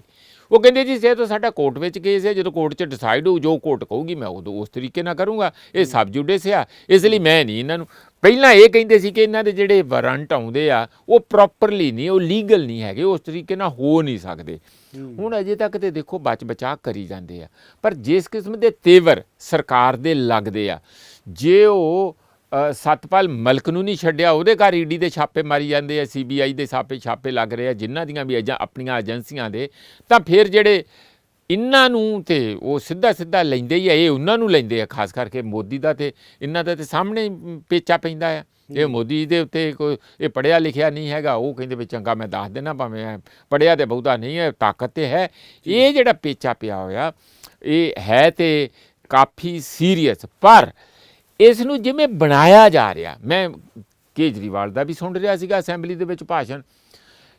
ਉਹ ਕਹਿੰਦੇ ਜੀ ਸੇ ਤਾਂ ਸਾਡਾ ਕੋਰਟ ਵਿੱਚ ਕੇਸ ਹੈ, ਜਦੋਂ ਕੋਰਟ 'ਚ ਡਿਸਾਈਡ ਹੋ ਜੋ ਕੋਰਟ ਕਹੂਗੀ, ਮੈਂ ਉਦੋਂ ਉਸ ਤਰੀਕੇ ਨਾਲ ਕਰੂੰਗਾ। ਇਹ ਸਬ ਜੁਡਿਸ ਆ, ਇਸ ਲਈ ਮੈਂ ਨਹੀਂ ਇਹਨਾਂ ਨੂੰ। ਪਹਿਲਾਂ ਇਹ ਕਹਿੰਦੇ ਸੀ ਕਿ ਇਹਨਾਂ ਦੇ ਜਿਹੜੇ ਵਾਰੰਟ ਆਉਂਦੇ ਆ, ਉਹ ਪ੍ਰੋਪਰਲੀ ਨਹੀਂ, ਉਹ ਲੀਗਲ ਨਹੀਂ ਹੈਗੇ, ਉਸ ਤਰੀਕੇ ਨਾਲ ਹੋ ਨਹੀਂ ਸਕਦੇ। ਹੁਣ ਅਜੇ ਤੱਕ ਤੇ ਦੇਖੋ ਬਚ ਬਚਾ ਕਰੀ ਜਾਂਦੇ ਆ। ਪਰ ਜਿਸ ਕਿਸਮ ਦੇ ਤੇਵਰ ਸਰਕਾਰ ਦੇ ਲੱਗਦੇ ਆ, ਜੇ ਉਹ ਸਤਪਾਲ ਮਲਕ ਨੂੰ ਨਹੀਂ ਛੱਡਿਆ ਉਹਦੇ ਘਰ ਈਡੀ ਦੇ ਛਾਪੇ ਮਾਰੀ ਜਾਂਦੇ ਆ ਸੀਬੀਆਈ ਦੇ ਛਾਪੇ ਛਾਪੇ ਲੱਗ ਰਹੇ ਆ ਜਿਨ੍ਹਾਂ ਦੀਆਂ ਵੀ ਏਜੰ- ਆਪਣੀਆਂ ਏਜੰਸੀਆਂ ਦੇ ਤਾਂ ਫਿਰ ਜਿਹੜੇ ਇਹਨਾਂ ਨੂੰ ਤੇ ਉਹ ਸਿੱਧਾ ਸਿੱਧਾ ਲੈਂਦੇ ਹੀ ਆ ਇਹ ਉਹਨਾਂ ਨੂੰ ਲੈਂਦੇ ਆ ਖਾਸ ਕਰਕੇ ਮੋਦੀ ਦਾ ਤੇ ਇਹਨਾਂ ਦਾ ਤੇ ਸਾਹਮਣੇ ਪੇਚਾ ਪੈਂਦਾ ਆ। ਇਹ ਮੋਦੀ ਦੇ ਉੱਤੇ ਕੋਈ ਇਹ ਪੜਿਆ ਲਿਖਿਆ ਨਹੀਂ ਹੈਗਾ ਉਹ ਕਹਿੰਦੇ ਵੀ ਚੰਗਾ ਮੈਂ ਦੱਸ ਦੇਣਾ ਭਾਵੇਂ ਪੜਿਆ ਤੇ ਬਹੁਤਾ ਨਹੀਂ ਹੈ ਤਾਕਤ ਤੇ ਹੈ। ਇਹ ਜਿਹੜਾ ਪੇਚਾ ਪਿਆ ਹੋਇਆ ਇਹ ਹੈ ਤੇ ਕਾਫੀ ਸੀਰੀਅਸ ਪਰ ਇਸ ਨੂੰ ਜਿਵੇਂ ਬਣਾਇਆ ਜਾ ਰਿਹਾ ਮੈਂ ਕੇਜਰੀਵਾਲ ਦਾ ਵੀ ਸੁਣ ਰਿਹਾ ਸੀਗਾ ਅਸੈਂਬਲੀ ਦੇ ਵਿੱਚ ਭਾਸ਼ਣ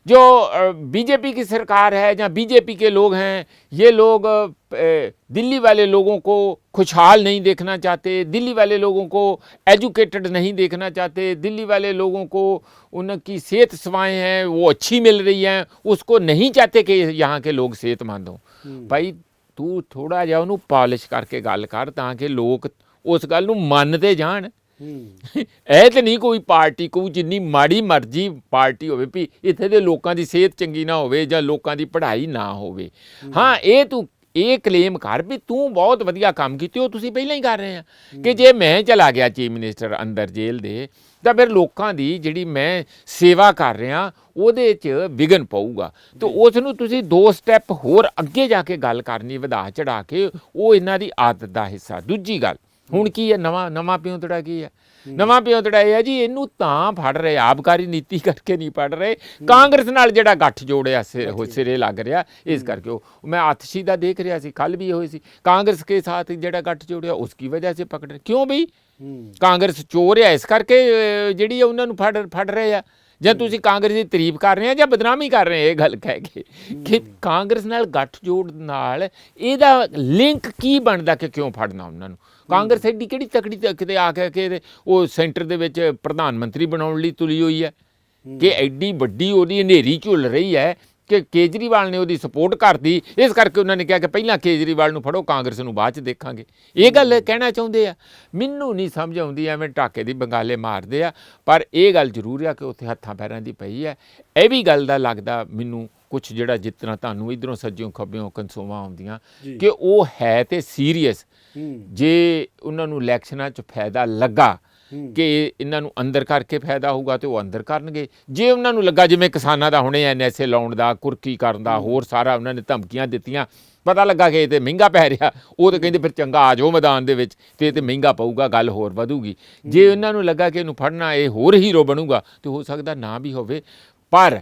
जो बीजेपी की सरकार है जहाँ बीजेपी के लोग हैं ये लोग अ, दिल्ली वाले लोगों को खुशहाल नहीं देखना चाहते दिल्ली वाले लोगों को एजुकेटेड नहीं देखना चाहते दिल्ली वाले लोगों को उनकी सेहत सेवाएं हैं वो अच्छी मिल रही हैं उसको नहीं चाहते कि यहाँ के लोग सेहतमंद हों ਭਾਈ ਤੂੰ ਥੋੜਾ ਜਿਹਾ ਉਹਨੂੰ ਪਾਲਿਸ਼ ਕਰਕੇ ਗੱਲ ਕਰ ਤਾਂ ਕਿ ਲੋਕ ਉਸ ਗੱਲ ਨੂੰ ਮੰਨਦੇ ਜਾਣ। ਹੂੰ। ਇਹ ਤੇ ਨਹੀਂ ਕੋਈ ਪਾਰਟੀ ਕੋ ਜਿੰਨੀ ਮਾੜੀ ਮਰਜ਼ੀ ਪਾਰਟੀ ਹੋਵੇ ਵੀ ਇੱਥੇ ਦੇ ਲੋਕਾਂ ਦੀ ਸਿਹਤ ਚੰਗੀ ਨਾ ਹੋਵੇ ਜਾਂ ਲੋਕਾਂ ਦੀ ਪੜ੍ਹਾਈ ਨਾ ਹੋਵੇ। ਹਾਂ। ਇਹ ਤੂੰ ਇਹ ਕਲੇਮ ਕਰ ਵੀ ਤੂੰ ਬਹੁਤ ਵਧੀਆ ਕੰਮ ਕੀਤੇ ਉਹ ਤੁਸੀਂ ਪਹਿਲਾਂ ਹੀ ਕਰ ਰਹੇ ਆ। ਕਿ ਜੇ ਮੈਂ ਚਲਾ ਗਿਆ ਚੀਫ ਮਿਨਿਸਟਰ ਅੰਦਰ ਜੇਲ੍ਹ ਦੇ ਤਾਂ ਫਿਰ ਲੋਕਾਂ ਦੀ ਜਿਹੜੀ ਮੈਂ ਸੇਵਾ ਕਰ ਰਿਹਾ ਉਹਦੇ 'ਚ ਵਿਗਨ ਪਊਗਾ। ਤੇ ਉਸ ਨੂੰ ਤੁਸੀਂ ਦੋ ਸਟੈਪ ਹੋਰ ਅੱਗੇ ਜਾ ਕੇ ਗੱਲ ਕਰਨੀ ਵਧਾ ਚੜਾ ਕੇ ਉਹ ਇਹਨਾਂ ਦੀ ਆਦਤ ਦਾ ਹਿੱਸਾ। ਦੂਜੀ ਗੱਲ ਹੁਣ ਕੀ ਹੈ? ਨਵਾਂ ਨਵਾਂ ਪਿਉਂਤੜਾ ਕੀ ਹੈ? ਨਵਾਂ ਪਿਉਂਤੜਾ ਇਹ ਹੈ ਜੀ ਇਹਨੂੰ ਤਾਂ ਫੜ ਰਹੇ ਆਬਕਾਰੀ ਨੀਤੀ ਕਰਕੇ ਨਹੀਂ ਫੜ ਰਹੇ। ਕਾਂਗਰਸ ਨਾਲ ਜਿਹੜਾ ਗੱਠ ਜੋੜਿਆ ਸਿਰੇ ਲੱਗ ਰਿਹਾ ਇਸ ਕਰਕੇ ਉਹ ਮੈਂ ਆਤਸ਼ੀ ਦਾ ਦੇਖ ਰਿਹਾ ਸੀ ਕੱਲ ਵੀ ਹੋਈ ਸੀ। ਕਾਂਗਰਸ ਕੇ ਸਾਥ ਜਿਹੜਾ ਗੱਠ ਜੋੜਿਆ ਉਸ ਕੀ ਵਜ੍ਹਾ ਸੇ ਪਕੜ ਕਿਉਂ ਬਈ? ਕਾਂਗਰਸ ਚੋਰ ਹੈ ਇਸ ਕਰਕੇ ਜਿਹੜੀ ਉਹਨਾਂ ਨੂੰ ਫੜ ਫੜ ਰਹੇ ਆ। ਜਾਂ ਤੁਸੀਂ ਕਾਂਗਰਸ ਦੀ ਤਾਰੀਫ ਕਰ ਰਹੇ ਆ ਜਾਂ ਬਦਨਾਮੀ ਕਰ ਰਹੇ ਆ ਇਹ ਗੱਲ ਕਹਿ ਕੇ? ਕਿ ਕਾਂਗਰਸ ਨਾਲ ਗੱਠ ਜੋੜ ਨਾਲ ਇਹਦਾ ਲਿੰਕ ਕੀ ਬਣਦਾ ਕਿ ਕਿਉਂ ਫੜਨਾ ਉਹਨਾਂ ਨੂੰ? ਕਾਂਗਰਸ ਐਡੀ ਕਿਹੜੀ ਤਕੜੀ ਤੇ ਕਿਤੇ ਆ ਕੇ ਕਿ ਉਹ ਸੈਂਟਰ ਦੇ ਵਿੱਚ ਪ੍ਰਧਾਨ ਮੰਤਰੀ ਬਣਾਉਣ ਲਈ ਤੁਲੀ ਹੋਈ ਹੈ? ਕਿ ਐਡੀ ਵੱਡੀ ਉਹਦੀ ਹਨੇਰੀ ਝੁੱਲ ਰਹੀ ਹੈ ਕਿ ਕੇਜਰੀਵਾਲ ਨੇ ਉਹਦੀ ਸਪੋਰਟ ਕਰਦੀ ਇਸ ਕਰਕੇ ਉਹਨਾਂ ਨੇ ਕਿਹਾ ਕਿ ਪਹਿਲਾਂ ਕੇਜਰੀਵਾਲ ਨੂੰ ਫੜੋ ਕਾਂਗਰਸ ਨੂੰ ਬਾਅਦ ਚ ਦੇਖਾਂਗੇ। ਇਹ ਗੱਲ ਕਹਿਣਾ ਚਾਹੁੰਦੇ ਆ। ਮੈਨੂੰ ਨਹੀਂ ਸਮਝ ਆਉਂਦੀ ਐਵੇਂ ਟਾਕੇ ਦੀ ਬੰਗਾਲੇ ਮਾਰਦੇ ਆ। ਪਰ ਇਹ ਗੱਲ ਜ਼ਰੂਰ ਆ ਕਿ ਉੱਥੇ ਹੱਥਾਂ ਪੈਰਾਂ ਦੀ ਪਈ ਹੈ। ਇਹ ਵੀ ਗੱਲ ਦਾ ਲੱਗਦਾ ਮੈਨੂੰ ਕੁਝ ਜਿਹੜਾ ਤਰ੍ਹਾਂ ਤੁਹਾਨੂੰ ਇਧਰੋਂ ਸੱਜਿਓਂ ਖੱਬਿਓਂ ਕਨਸੋਵਾਂ ਆਉਂਦੀਆਂ। ਕਿ ਉਹ ਹੈ ਤੇ ਸੀਰੀਅਸ। ਜੇ ਉਹਨਾਂ ਨੂੰ ਇਲੈਕਸ਼ਨਾਂ 'ਚ ਫਾਇਦਾ ਲੱਗਾ। ਕਿ ਇਹਨਾਂ ਨੂੰ ਅੰਦਰ ਕਰਕੇ ਫਾਇਦਾ ਹੋਊਗਾ ਤੇ ਉਹ ਅੰਦਰ ਕਰਨਗੇ। ਜੇ ਉਹਨਾਂ ਨੂੰ ਲੱਗਾ ਜਿਵੇਂ ਕਿਸਾਨਾਂ ਦਾ ਹੁਣੇ ਐਨਐਸਏ ਲਾਉਣ ਦਾ ਕੁਰਕੀ ਕਰਨ ਦਾ ਹੋਰ ਸਾਰਾ ਉਹਨਾਂ ਨੇ ਧਮਕੀਆਂ ਦਿੱਤੀਆਂ ਪਤਾ ਲੱਗਾ ਕਿ ਇਹ ਤੇ ਮਹਿੰਗਾ ਪੈ ਰਿਹਾ। ਉਹ ਤੇ ਕਹਿੰਦੇ ਫਿਰ ਚੰਗਾ ਆ ਜਾਓ ਮੈਦਾਨ ਦੇ ਵਿੱਚ ਤੇ ਇਹ ਤੇ ਮਹਿੰਗਾ ਪਊਗਾ ਗੱਲ ਹੋਰ ਵਧੂਗੀ। ਜੇ ਉਹਨਾਂ ਨੂੰ ਲੱਗਾ ਕਿ ਇਹਨੂੰ ਫੜਨਾ ਇਹ ਹੋਰ ਹੀਰੋ ਬਣੂਗਾ ਤੇ ਹੋ ਸਕਦਾ ਨਾ ਵੀ ਹੋਵੇ। ਪਰ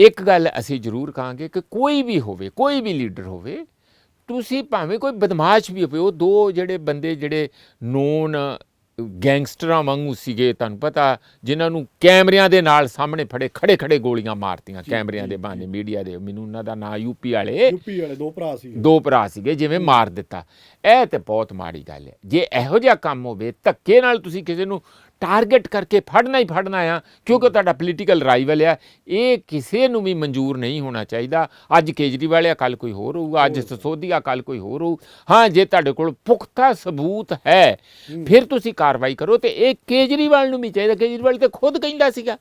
ਇੱਕ ਗੱਲ ਅਸੀਂ ਜ਼ਰੂਰ ਕਹਾਂਗੇ ਕਿ ਕੋਈ ਵੀ ਹੋਵੇ ਕੋਈ ਵੀ ਲੀਡਰ ਹੋਵੇ ਤੁਸੀਂ ਭਾਵੇਂ ਕੋਈ ਬਦਮਾਸ਼ ਵੀ ਹੋਵੇ ਉਹ ਦੋ ਜਿਹੜੇ ਬੰਦੇ ਜਿਹੜੇ ਨੋਨ ਗੈਂਗਸਟਰਾਂ ਵਾਂਗੂ ਸੀਗੇ ਤੁਹਾਨੂੰ ਪਤਾ ਜਿਨ੍ਹਾਂ ਨੂੰ ਕੈਮਰਿਆਂ ਦੇ ਨਾਲ ਸਾਹਮਣੇ ਫੜੇ ਖੜੇ ਖੜੇ ਗੋਲੀਆਂ ਮਾਰਤੀਆਂ ਕੈਮਰਿਆਂ ਦੇ ਬਹਾਨੇ ਮੀਡੀਆ ਦੇ। ਮੈਨੂੰ ਉਹਨਾਂ ਦਾ ਨਾਂ ਯੂਪੀ ਵਾਲੇ ਯੂਪੀ ਵਾਲੇ ਦੋ ਭਰਾ ਸੀ ਦੋ ਭਰਾ ਸੀਗੇ ਜਿਵੇਂ ਮਾਰ ਦਿੱਤਾ। ਇਹ ਤੇ ਬਹੁਤ ਮਾੜੀ ਗੱਲ ਹੈ। ਜੇ ਇਹੋ ਜਿਹਾ ਕੰਮ ਹੋਵੇ ਧੱਕੇ ਨਾਲ ਤੁਸੀਂ ਕਿਸੇ ਨੂੰ ਟਾਰਗੇਟ ਕਰਕੇ ਫੜਨਾ ਹੀ ਫੜਨਾ ਆ ਕਿਉਂਕਿ ਤੁਹਾਡਾ ਪੋਲੀਟੀਕਲ ਰਾਈਵਲ ਆ ਇਹ ਕਿਸੇ ਨੂੰ ਵੀ ਮਨਜ਼ੂਰ ਨਹੀਂ ਹੋਣਾ ਚਾਹੀਦਾ। ਅੱਜ ਕੇਜਰੀਵਾਲ ਆ ਕੱਲ ਕੋਈ ਹੋਰ ਹੋਊਗਾ ਅੱਜ ਸਸੋਦੀਆ ਕੱਲ ਕੋਈ ਹੋਰ ਹੋਊ। ਹਾਂ ਜੇ ਤੁਹਾਡੇ ਕੋਲ ਪੁਖਤਾ ਸਬੂਤ ਹੈ ਫਿਰ ਤੁਸੀਂ ਕਾਰਵਾਈ ਕਰੋ ਤੇ ਇਹ ਕੇਜਰੀਵਾਲ ਨੂੰ ਵੀ ਚਾਹੀਦਾ। ਕੇਜਰੀਵਾਲ ਤੇ ਖੁਦ ਕਹਿੰਦਾ ਸੀਗਾ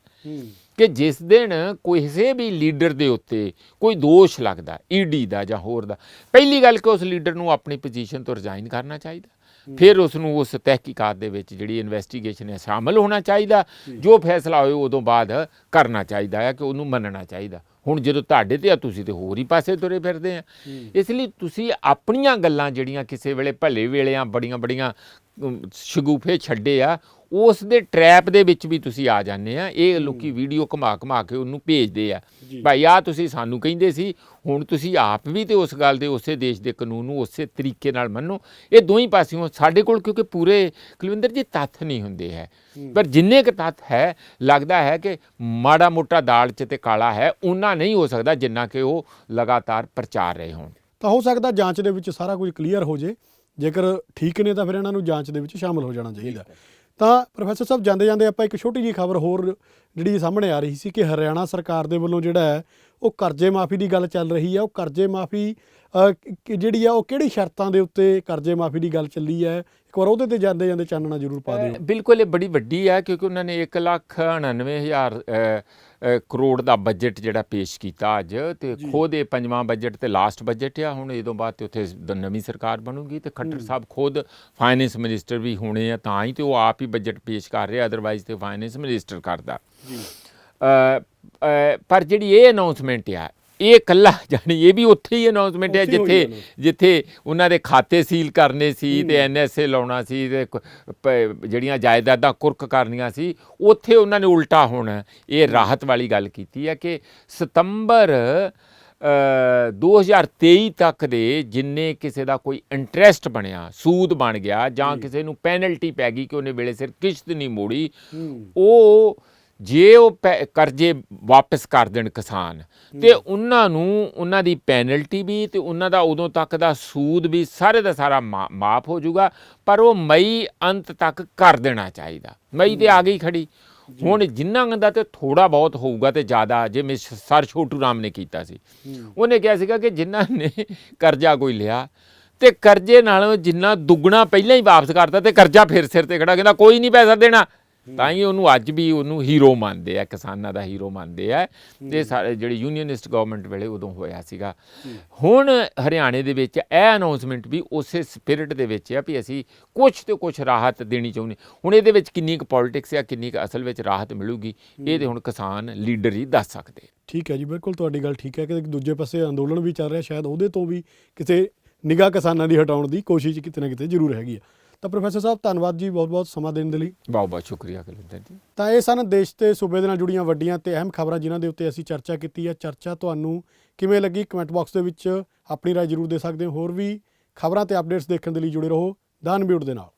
ਕਿ ਜਿਸ ਦਿਨ ਕਿਸੇ ਵੀ ਲੀਡਰ ਦੇ ਉੱਤੇ ਕੋਈ ਦੋਸ਼ ਲੱਗਦਾ ਈਡੀ ਦਾ ਜਾਂ ਹੋਰ ਦਾ ਪਹਿਲੀ ਗੱਲ ਕਿ ਉਸ ਲੀਡਰ ਨੂੰ ਆਪਣੀ ਪੋਜੀਸ਼ਨ ਤੋਂ ਰਿਜ਼ਾਈਨ ਕਰਨਾ ਚਾਹੀਦਾ। ਫਿਰ ਉਸ ਨੂੰ ਉਸ ਤਹਿਕੀਕਾਤ ਦੇ ਵਿੱਚ ਜਿਹੜੀ ਇਨਵੈਸਟੀਗੇਸ਼ਨ ਹੈ ਸ਼ਾਮਲ ਹੋਣਾ ਚਾਹੀਦਾ। ਜੋ। ਫੈਸਲਾ ਹੋਏ ਉਦੋਂ ਬਾਅਦ ਕਰਨਾ ਚਾਹੀਦਾ ਹੈ ਕਿ ਉਹਨੂੰ ਮੰਨਣਾ ਚਾਹੀਦਾ। ਹੁਣ ਜਦੋਂ ਤੁਹਾਡੇ ਤੇ ਆ ਤੁਸੀਂ ਤੇ ਹੋਰ ਹੀ ਪਾਸੇ ਤੁਰੇ ਫਿਰਦੇ ਆ। ਇਸ ਲਈ ਤੁਸੀਂ ਆਪਣੀਆਂ ਗੱਲਾਂ ਜਿਹੜੀਆਂ ਕਿਸੇ ਵੇਲੇ ਭਲੇ ਵੇਲਿਆਂ ਬੜੀਆਂ ਬੜੀਆਂ ਸ਼ਗੂਫੇ ਛੱਡੇ ਆ ਉਸ ਦੇ ਟਰੈਪ ਦੇ ਵਿੱਚ ਵੀ ਤੁਸੀਂ ਆ ਜਾਂਦੇ ਆ। ਇਹ ਲੋਕੀ ਵੀਡੀਓ ਘੁਮਾ ਘੁਮਾ ਕੇ ਉਹਨੂੰ ਭੇਜਦੇ ਆ। ਭਾਈ ਆ ਤੁਸੀਂ ਸਾਨੂੰ ਕਹਿੰਦੇ ਸੀ ਹੁਣ ਤੁਸੀਂ ਆਪ ਵੀ ਤੇ ਉਸ ਗੱਲ ਦੇ ਉਸੇ ਦੇਸ਼ ਦੇ ਕਾਨੂੰਨ ਨੂੰ ਉਸੇ ਤਰੀਕੇ ਨਾਲ ਮੰਨੋ। ਇਹ ਦੋਹੀਂ ਪਾਸਿਓਂ ਸਾਡੇ ਕੋਲ ਕਿਉਂਕਿ ਪੂਰੇ ਕੁਲਵਿੰਦਰ ਜੀ ਤੱਥ ਨਹੀਂ ਹੁੰਦੇ ਹੈ। ਪਰ ਜਿੰਨੇ ਕੁ ਤੱਥ ਹੈ ਲੱਗਦਾ ਹੈ ਕਿ ਮਾੜਾ ਮੋਟਾ ਦਾਲ ਚ ਤੇ ਕਾਲਾ ਹੈ ਉਹਨਾਂ ਨਹੀਂ ਹੋ ਸਕਦਾ ਜਿੰਨਾ ਕਿ ਉਹ ਲਗਾਤਾਰ ਪ੍ਰਚਾਰ ਰਹੇ ਹੋਣ। ਤਾਂ ਹੋ ਸਕਦਾ ਜਾਂਚ ਦੇ ਵਿੱਚ ਸਾਰਾ ਕੁਝ ਕਲੀਅਰ ਹੋ ਜੇ। ਜੇਕਰ ਠੀਕ ਨੇ ਤਾਂ ਫਿਰ ਇਹਨਾਂ ਨੂੰ ਜਾਂਚ ਦੇ ਵਿੱਚ ਸ਼ਾਮਲ ਹੋ ਜਾਣਾ ਚਾਹੀਦਾ। ਤਾਂ ਪ੍ਰੋਫੈਸਰ ਸਾਹਿਬ, ਜਾਂਦੇ ਜਾਂਦੇ ਆਪਾਂ ਇੱਕ ਛੋਟੀ ਜਿਹੀ ਖਬਰ ਹੋਰ ਜਿਹੜੀ ਸਾਹਮਣੇ ਆ ਰਹੀ ਸੀ ਕਿ ਹਰਿਆਣਾ ਸਰਕਾਰ ਦੇ ਵੱਲੋਂ ਜਿਹੜਾ ਹੈ, ਉਹ ਕਰਜ਼ੇ ਮਾਫੀ ਦੀ ਗੱਲ ਚੱਲ ਰਹੀ ਹੈ। ਉਹ ਕਰਜ਼ੇ ਮਾਫੀ ਜਿਹੜੀ ਆ, ਉਹ ਕਿਹੜੀ ਸ਼ਰਤਾਂ ਦੇ ਉੱਤੇ ਕਰਜ਼ੇ ਮਾਫੀ ਦੀ ਗੱਲ ਚੱਲੀ ਹੈ? ਇੱਕ ਵਾਰ ਉਹਦੇ ਤੇ ਜਾਂਦੇ ਜਾਂਦੇ ਚਾਨਣਾ ਜ਼ਰੂਰ ਪਾ ਦਿਓ। ਬਿਲਕੁਲ ਇਹ ਬੜੀ ਵੱਡੀ ਹੈ ਕਿਉਂਕਿ ਉਹਨਾਂ ਨੇ 1 ਲੱਖ 99 ਹਜ਼ਾਰ ਕਰੋੜ ਦਾ ਬਜਟ ਜਿਹੜਾ ਪੇਸ਼ ਕੀਤਾ ਅੱਜ ਤੇ ਖੁਦ ਇਹ ਪੰਜਵਾਂ ਬਜਟ ਤੇ ਲਾਸਟ ਬਜਟ ਆ। ਹੁਣ ਤੋਂ ਬਾਅਦ ਤੇ ਉੱਥੇ ਨਵੀਂ ਸਰਕਾਰ ਬਣੂਗੀ ਤੇ ਖੱਟਰ ਸਾਹਿਬ ਖੁਦ ਫਾਈਨੈਂਸ ਮਿਨਿਸਟਰ ਵੀ ਹੋਣੇ ਆ ਤਾਂ ਹੀ ਤੇ ਉਹ ਆਪ ਹੀ ਬਜਟ ਪੇਸ਼ ਕਰ ਰਹੇ ਅਦਰਵਾਈਜ਼ ਤੇ ਫਾਈਨੈਂਸ ਮਿਨਿਸਟਰ ਕਰਦਾ। ਪਰ ਜਿਹੜੀ ਇਹ ਅਨਾਉਂਸਮੈਂਟ ਆ ਇਹ ਕੱਲਾ ਜਾਨੀ ਇਹ ਵੀ ਉੱਥੇ ਹੀ ਅਨਾਉਂਸਮੈਂਟ ਹੈ ਜਿੱਥੇ। ਜਿੱਥੇ ਉਹਨਾਂ ਦੇ ਖਾਤੇ ਸੀਲ ਕਰਨੇ ਸੀ ਤੇ ਐਨਐਸਏ ਲਾਉਣਾ ਸੀ ਤੇ ਜਿਹੜੀਆਂ ਜਾਇਦਾਦਾਂ ਕੁਰਕ ਕਰਨੀਆਂ ਸੀ ਉੱਥੇ ਉਹਨਾਂ ਨੇ ਉਲਟਾ ਹੁਣ। ਇਹ ਰਾਹਤ ਵਾਲੀ ਗੱਲ ਕੀਤੀ ਹੈ ਕਿ ਸਤੰਬਰ ਅ, 2023 ਤੱਕ ਦੇ ਜਿੰਨੇ ਕਿਸੇ ਦਾ ਕੋਈ ਇੰਟਰਸਟ ਬਣਿਆ ਸੂਦ ਬਣ ਗਿਆ ਜਾਂ ਕਿਸੇ ਨੂੰ ਪੈਨਲਟੀ ਪੈ ਗਈ ਕਿ ਉਹਨੇ ਵੇਲੇ ਸਿਰ ਕਿਸ਼ਤ ਨਹੀਂ ਮੋੜੀ ਉਹ ਜੇ ਉਹ ਕਰਜ਼ੇ ਵਾਪਸ ਕਰ ਦੇਣ ਕਿਸਾਨ ਤੇ ਉਹਨਾਂ ਨੂੰ ਉਹਨਾਂ ਦੀ ਪੈਨਲਟੀ ਵੀ ਤੇ ਉਹਨਾਂ ਦਾ ਉਦੋਂ ਤੱਕ ਦਾ ਸੂਦ ਵੀ ਸਾਰੇ ਦਾ ਸਾਰਾ ਮਾਫ ਹੋ ਜਾਊਗਾ ਪਰ ਉਹ ਮਈ ਅੰਤ ਤੱਕ ਕਰ ਦੇਣਾ ਚਾਹੀਦਾ। ਮਈ ਤੇ ਆ ਗਈ ਖੜੀ। ਹੁਣ ਜਿੰਨਾ ਦਾ ਤੇ ਥੋੜਾ ਬਹੁਤ ਹੋਊਗਾ ਤੇ ਜ਼ਿਆਦਾ ਜਿਵੇਂ ਸ- ਸਰ ਛੋਟੂ ਰਾਮ ਨੇ ਕੀਤਾ ਸੀ। ਉਹਨੇ ਕਿਹਾ ਸੀਗਾ ਕਿ ਜਿਨ੍ਹਾਂ ਨੇ ਕਰਜ਼ਾ ਕੋਈ ਲਿਆ ਤੇ ਕਰਜ਼ੇ ਨਾਲੋਂ ਜਿੰਨਾ ਦੁੱਗਣਾ ਪਹਿਲਾਂ ਹੀ ਵਾਪਸ ਕਰਤਾ ਤੇ ਕਰਜ਼ਾ ਫਿਰ ਸਿਰ ਤੇ ਖੜਾ ਕਹਿੰਦਾ ਕੋਈ ਨਹੀਂ ਪੈਸਾ ਦੇਣਾ। ਤਾਂ ਹੀ ਉਹਨੂੰ ਅੱਜ ਵੀ ਉਹਨੂੰ ਹੀਰੋ ਮੰਨਦੇ ਆ ਕਿਸਾਨਾਂ ਦਾ ਹੀਰੋ ਮੰਨਦੇ ਆ। ਤੇ ਸਾਰੇ ਜਿਹੜੀ ਯੂਨੀਅਨਿਸਟ ਗਵਰਨਮੈਂਟ ਵੇਲੇ ਉਦੋਂ ਹੋਇਆ ਸੀਗਾ। ਹੁਣ ਹਰਿਆਣੇ ਦੇ ਵਿੱਚ ਇਹ ਅਨਾਉਂਸਮੈਂਟ ਵੀ ਉਸੇ ਸਪਿਰਿਟ ਦੇ ਵਿੱਚ ਆ ਵੀ ਅਸੀਂ ਕੁਝ ਤੇ ਕੁਝ ਰਾਹਤ ਦੇਣੀ ਚਾਹੁੰਦੇ। ਹੁਣ ਇਹਦੇ ਵਿੱਚ ਕਿੰਨੀ ਕੁ ਪੋਲਿਟਿਕਸ ਆ ਕਿੰਨੀ ਕੁ ਅਸਲ ਵਿੱਚ ਰਾਹਤ ਮਿਲੂਗੀ ਇਹ ਤੇ ਹੁਣ ਕਿਸਾਨ ਲੀਡਰ ਹੀ ਦੱਸ ਸਕਦੇ ਠੀਕ ਹੈ ਜੀ ਬਿਲਕੁਲ ਤੁਹਾਡੀ ਗੱਲ ਠੀਕ ਹੈ ਕਿ ਦੂਜੇ ਪਾਸੇ ਅੰਦੋਲਨ ਵੀ ਚੱਲ ਰਿਹਾ ਸ਼ਾਇਦ ਉਹਦੇ ਤੋਂ ਵੀ ਕਿਸੇ ਨਿਗਾਹ ਕਿਸਾਨਾਂ ਦੀ ਹਟਾਉਣ ਦੀ ਕੋਸ਼ਿਸ਼ ਕਿਤੇ ਨਾ ਕਿਤੇ ਜ਼ਰੂਰ ਹੈਗੀ ਆ। ਤਾਂ ਪ੍ਰੋਫੈਸਰ ਸਾਹਿਬ ਧੰਨਵਾਦ ਜੀ ਬਹੁਤ ਬਹੁਤ ਸਮਾਂ ਦੇਣ ਦੇ ਲਈ ਬਹੁਤ ਬਹੁਤ ਸ਼ੁਕਰੀਆ ਕੁਲਵਿੰਦਰ ਜੀ ਤਾਂ ਇਹ ਸਨ ਦੇਸ਼ ਤੇ ਸੂਬੇ ਦੇ ਨਾਲ ਜੁੜੀਆਂ ਵੱਡੀਆਂ ਤੇ ਅਹਿਮ ਖਬਰਾਂ ਜਿਨ੍ਹਾਂ ਦੇ ਉੱਤੇ ਅਸੀਂ ਚਰਚਾ ਕੀਤੀ ਹੈ ਚਰਚਾ ਤੁਹਾਨੂੰ ਕਿਵੇਂ ਲੱਗੀ ਕਮੈਂਟ ਬਾਕਸ ਦੇ ਵਿੱਚ ਆਪਣੀ رائے ਜ਼ਰੂਰ ਦੇ ਸਕਦੇ ਹੋ ਹੋਰ ਵੀ ਖਬਰਾਂ ਤੇ ਅਪਡੇਟਸ ਦੇਖਣ ਦੇ ਲਈ ਜੁੜੇ ਰਹੋ ਦਾਨ ਬਿਊਟ ਦੇ ਨਾਲ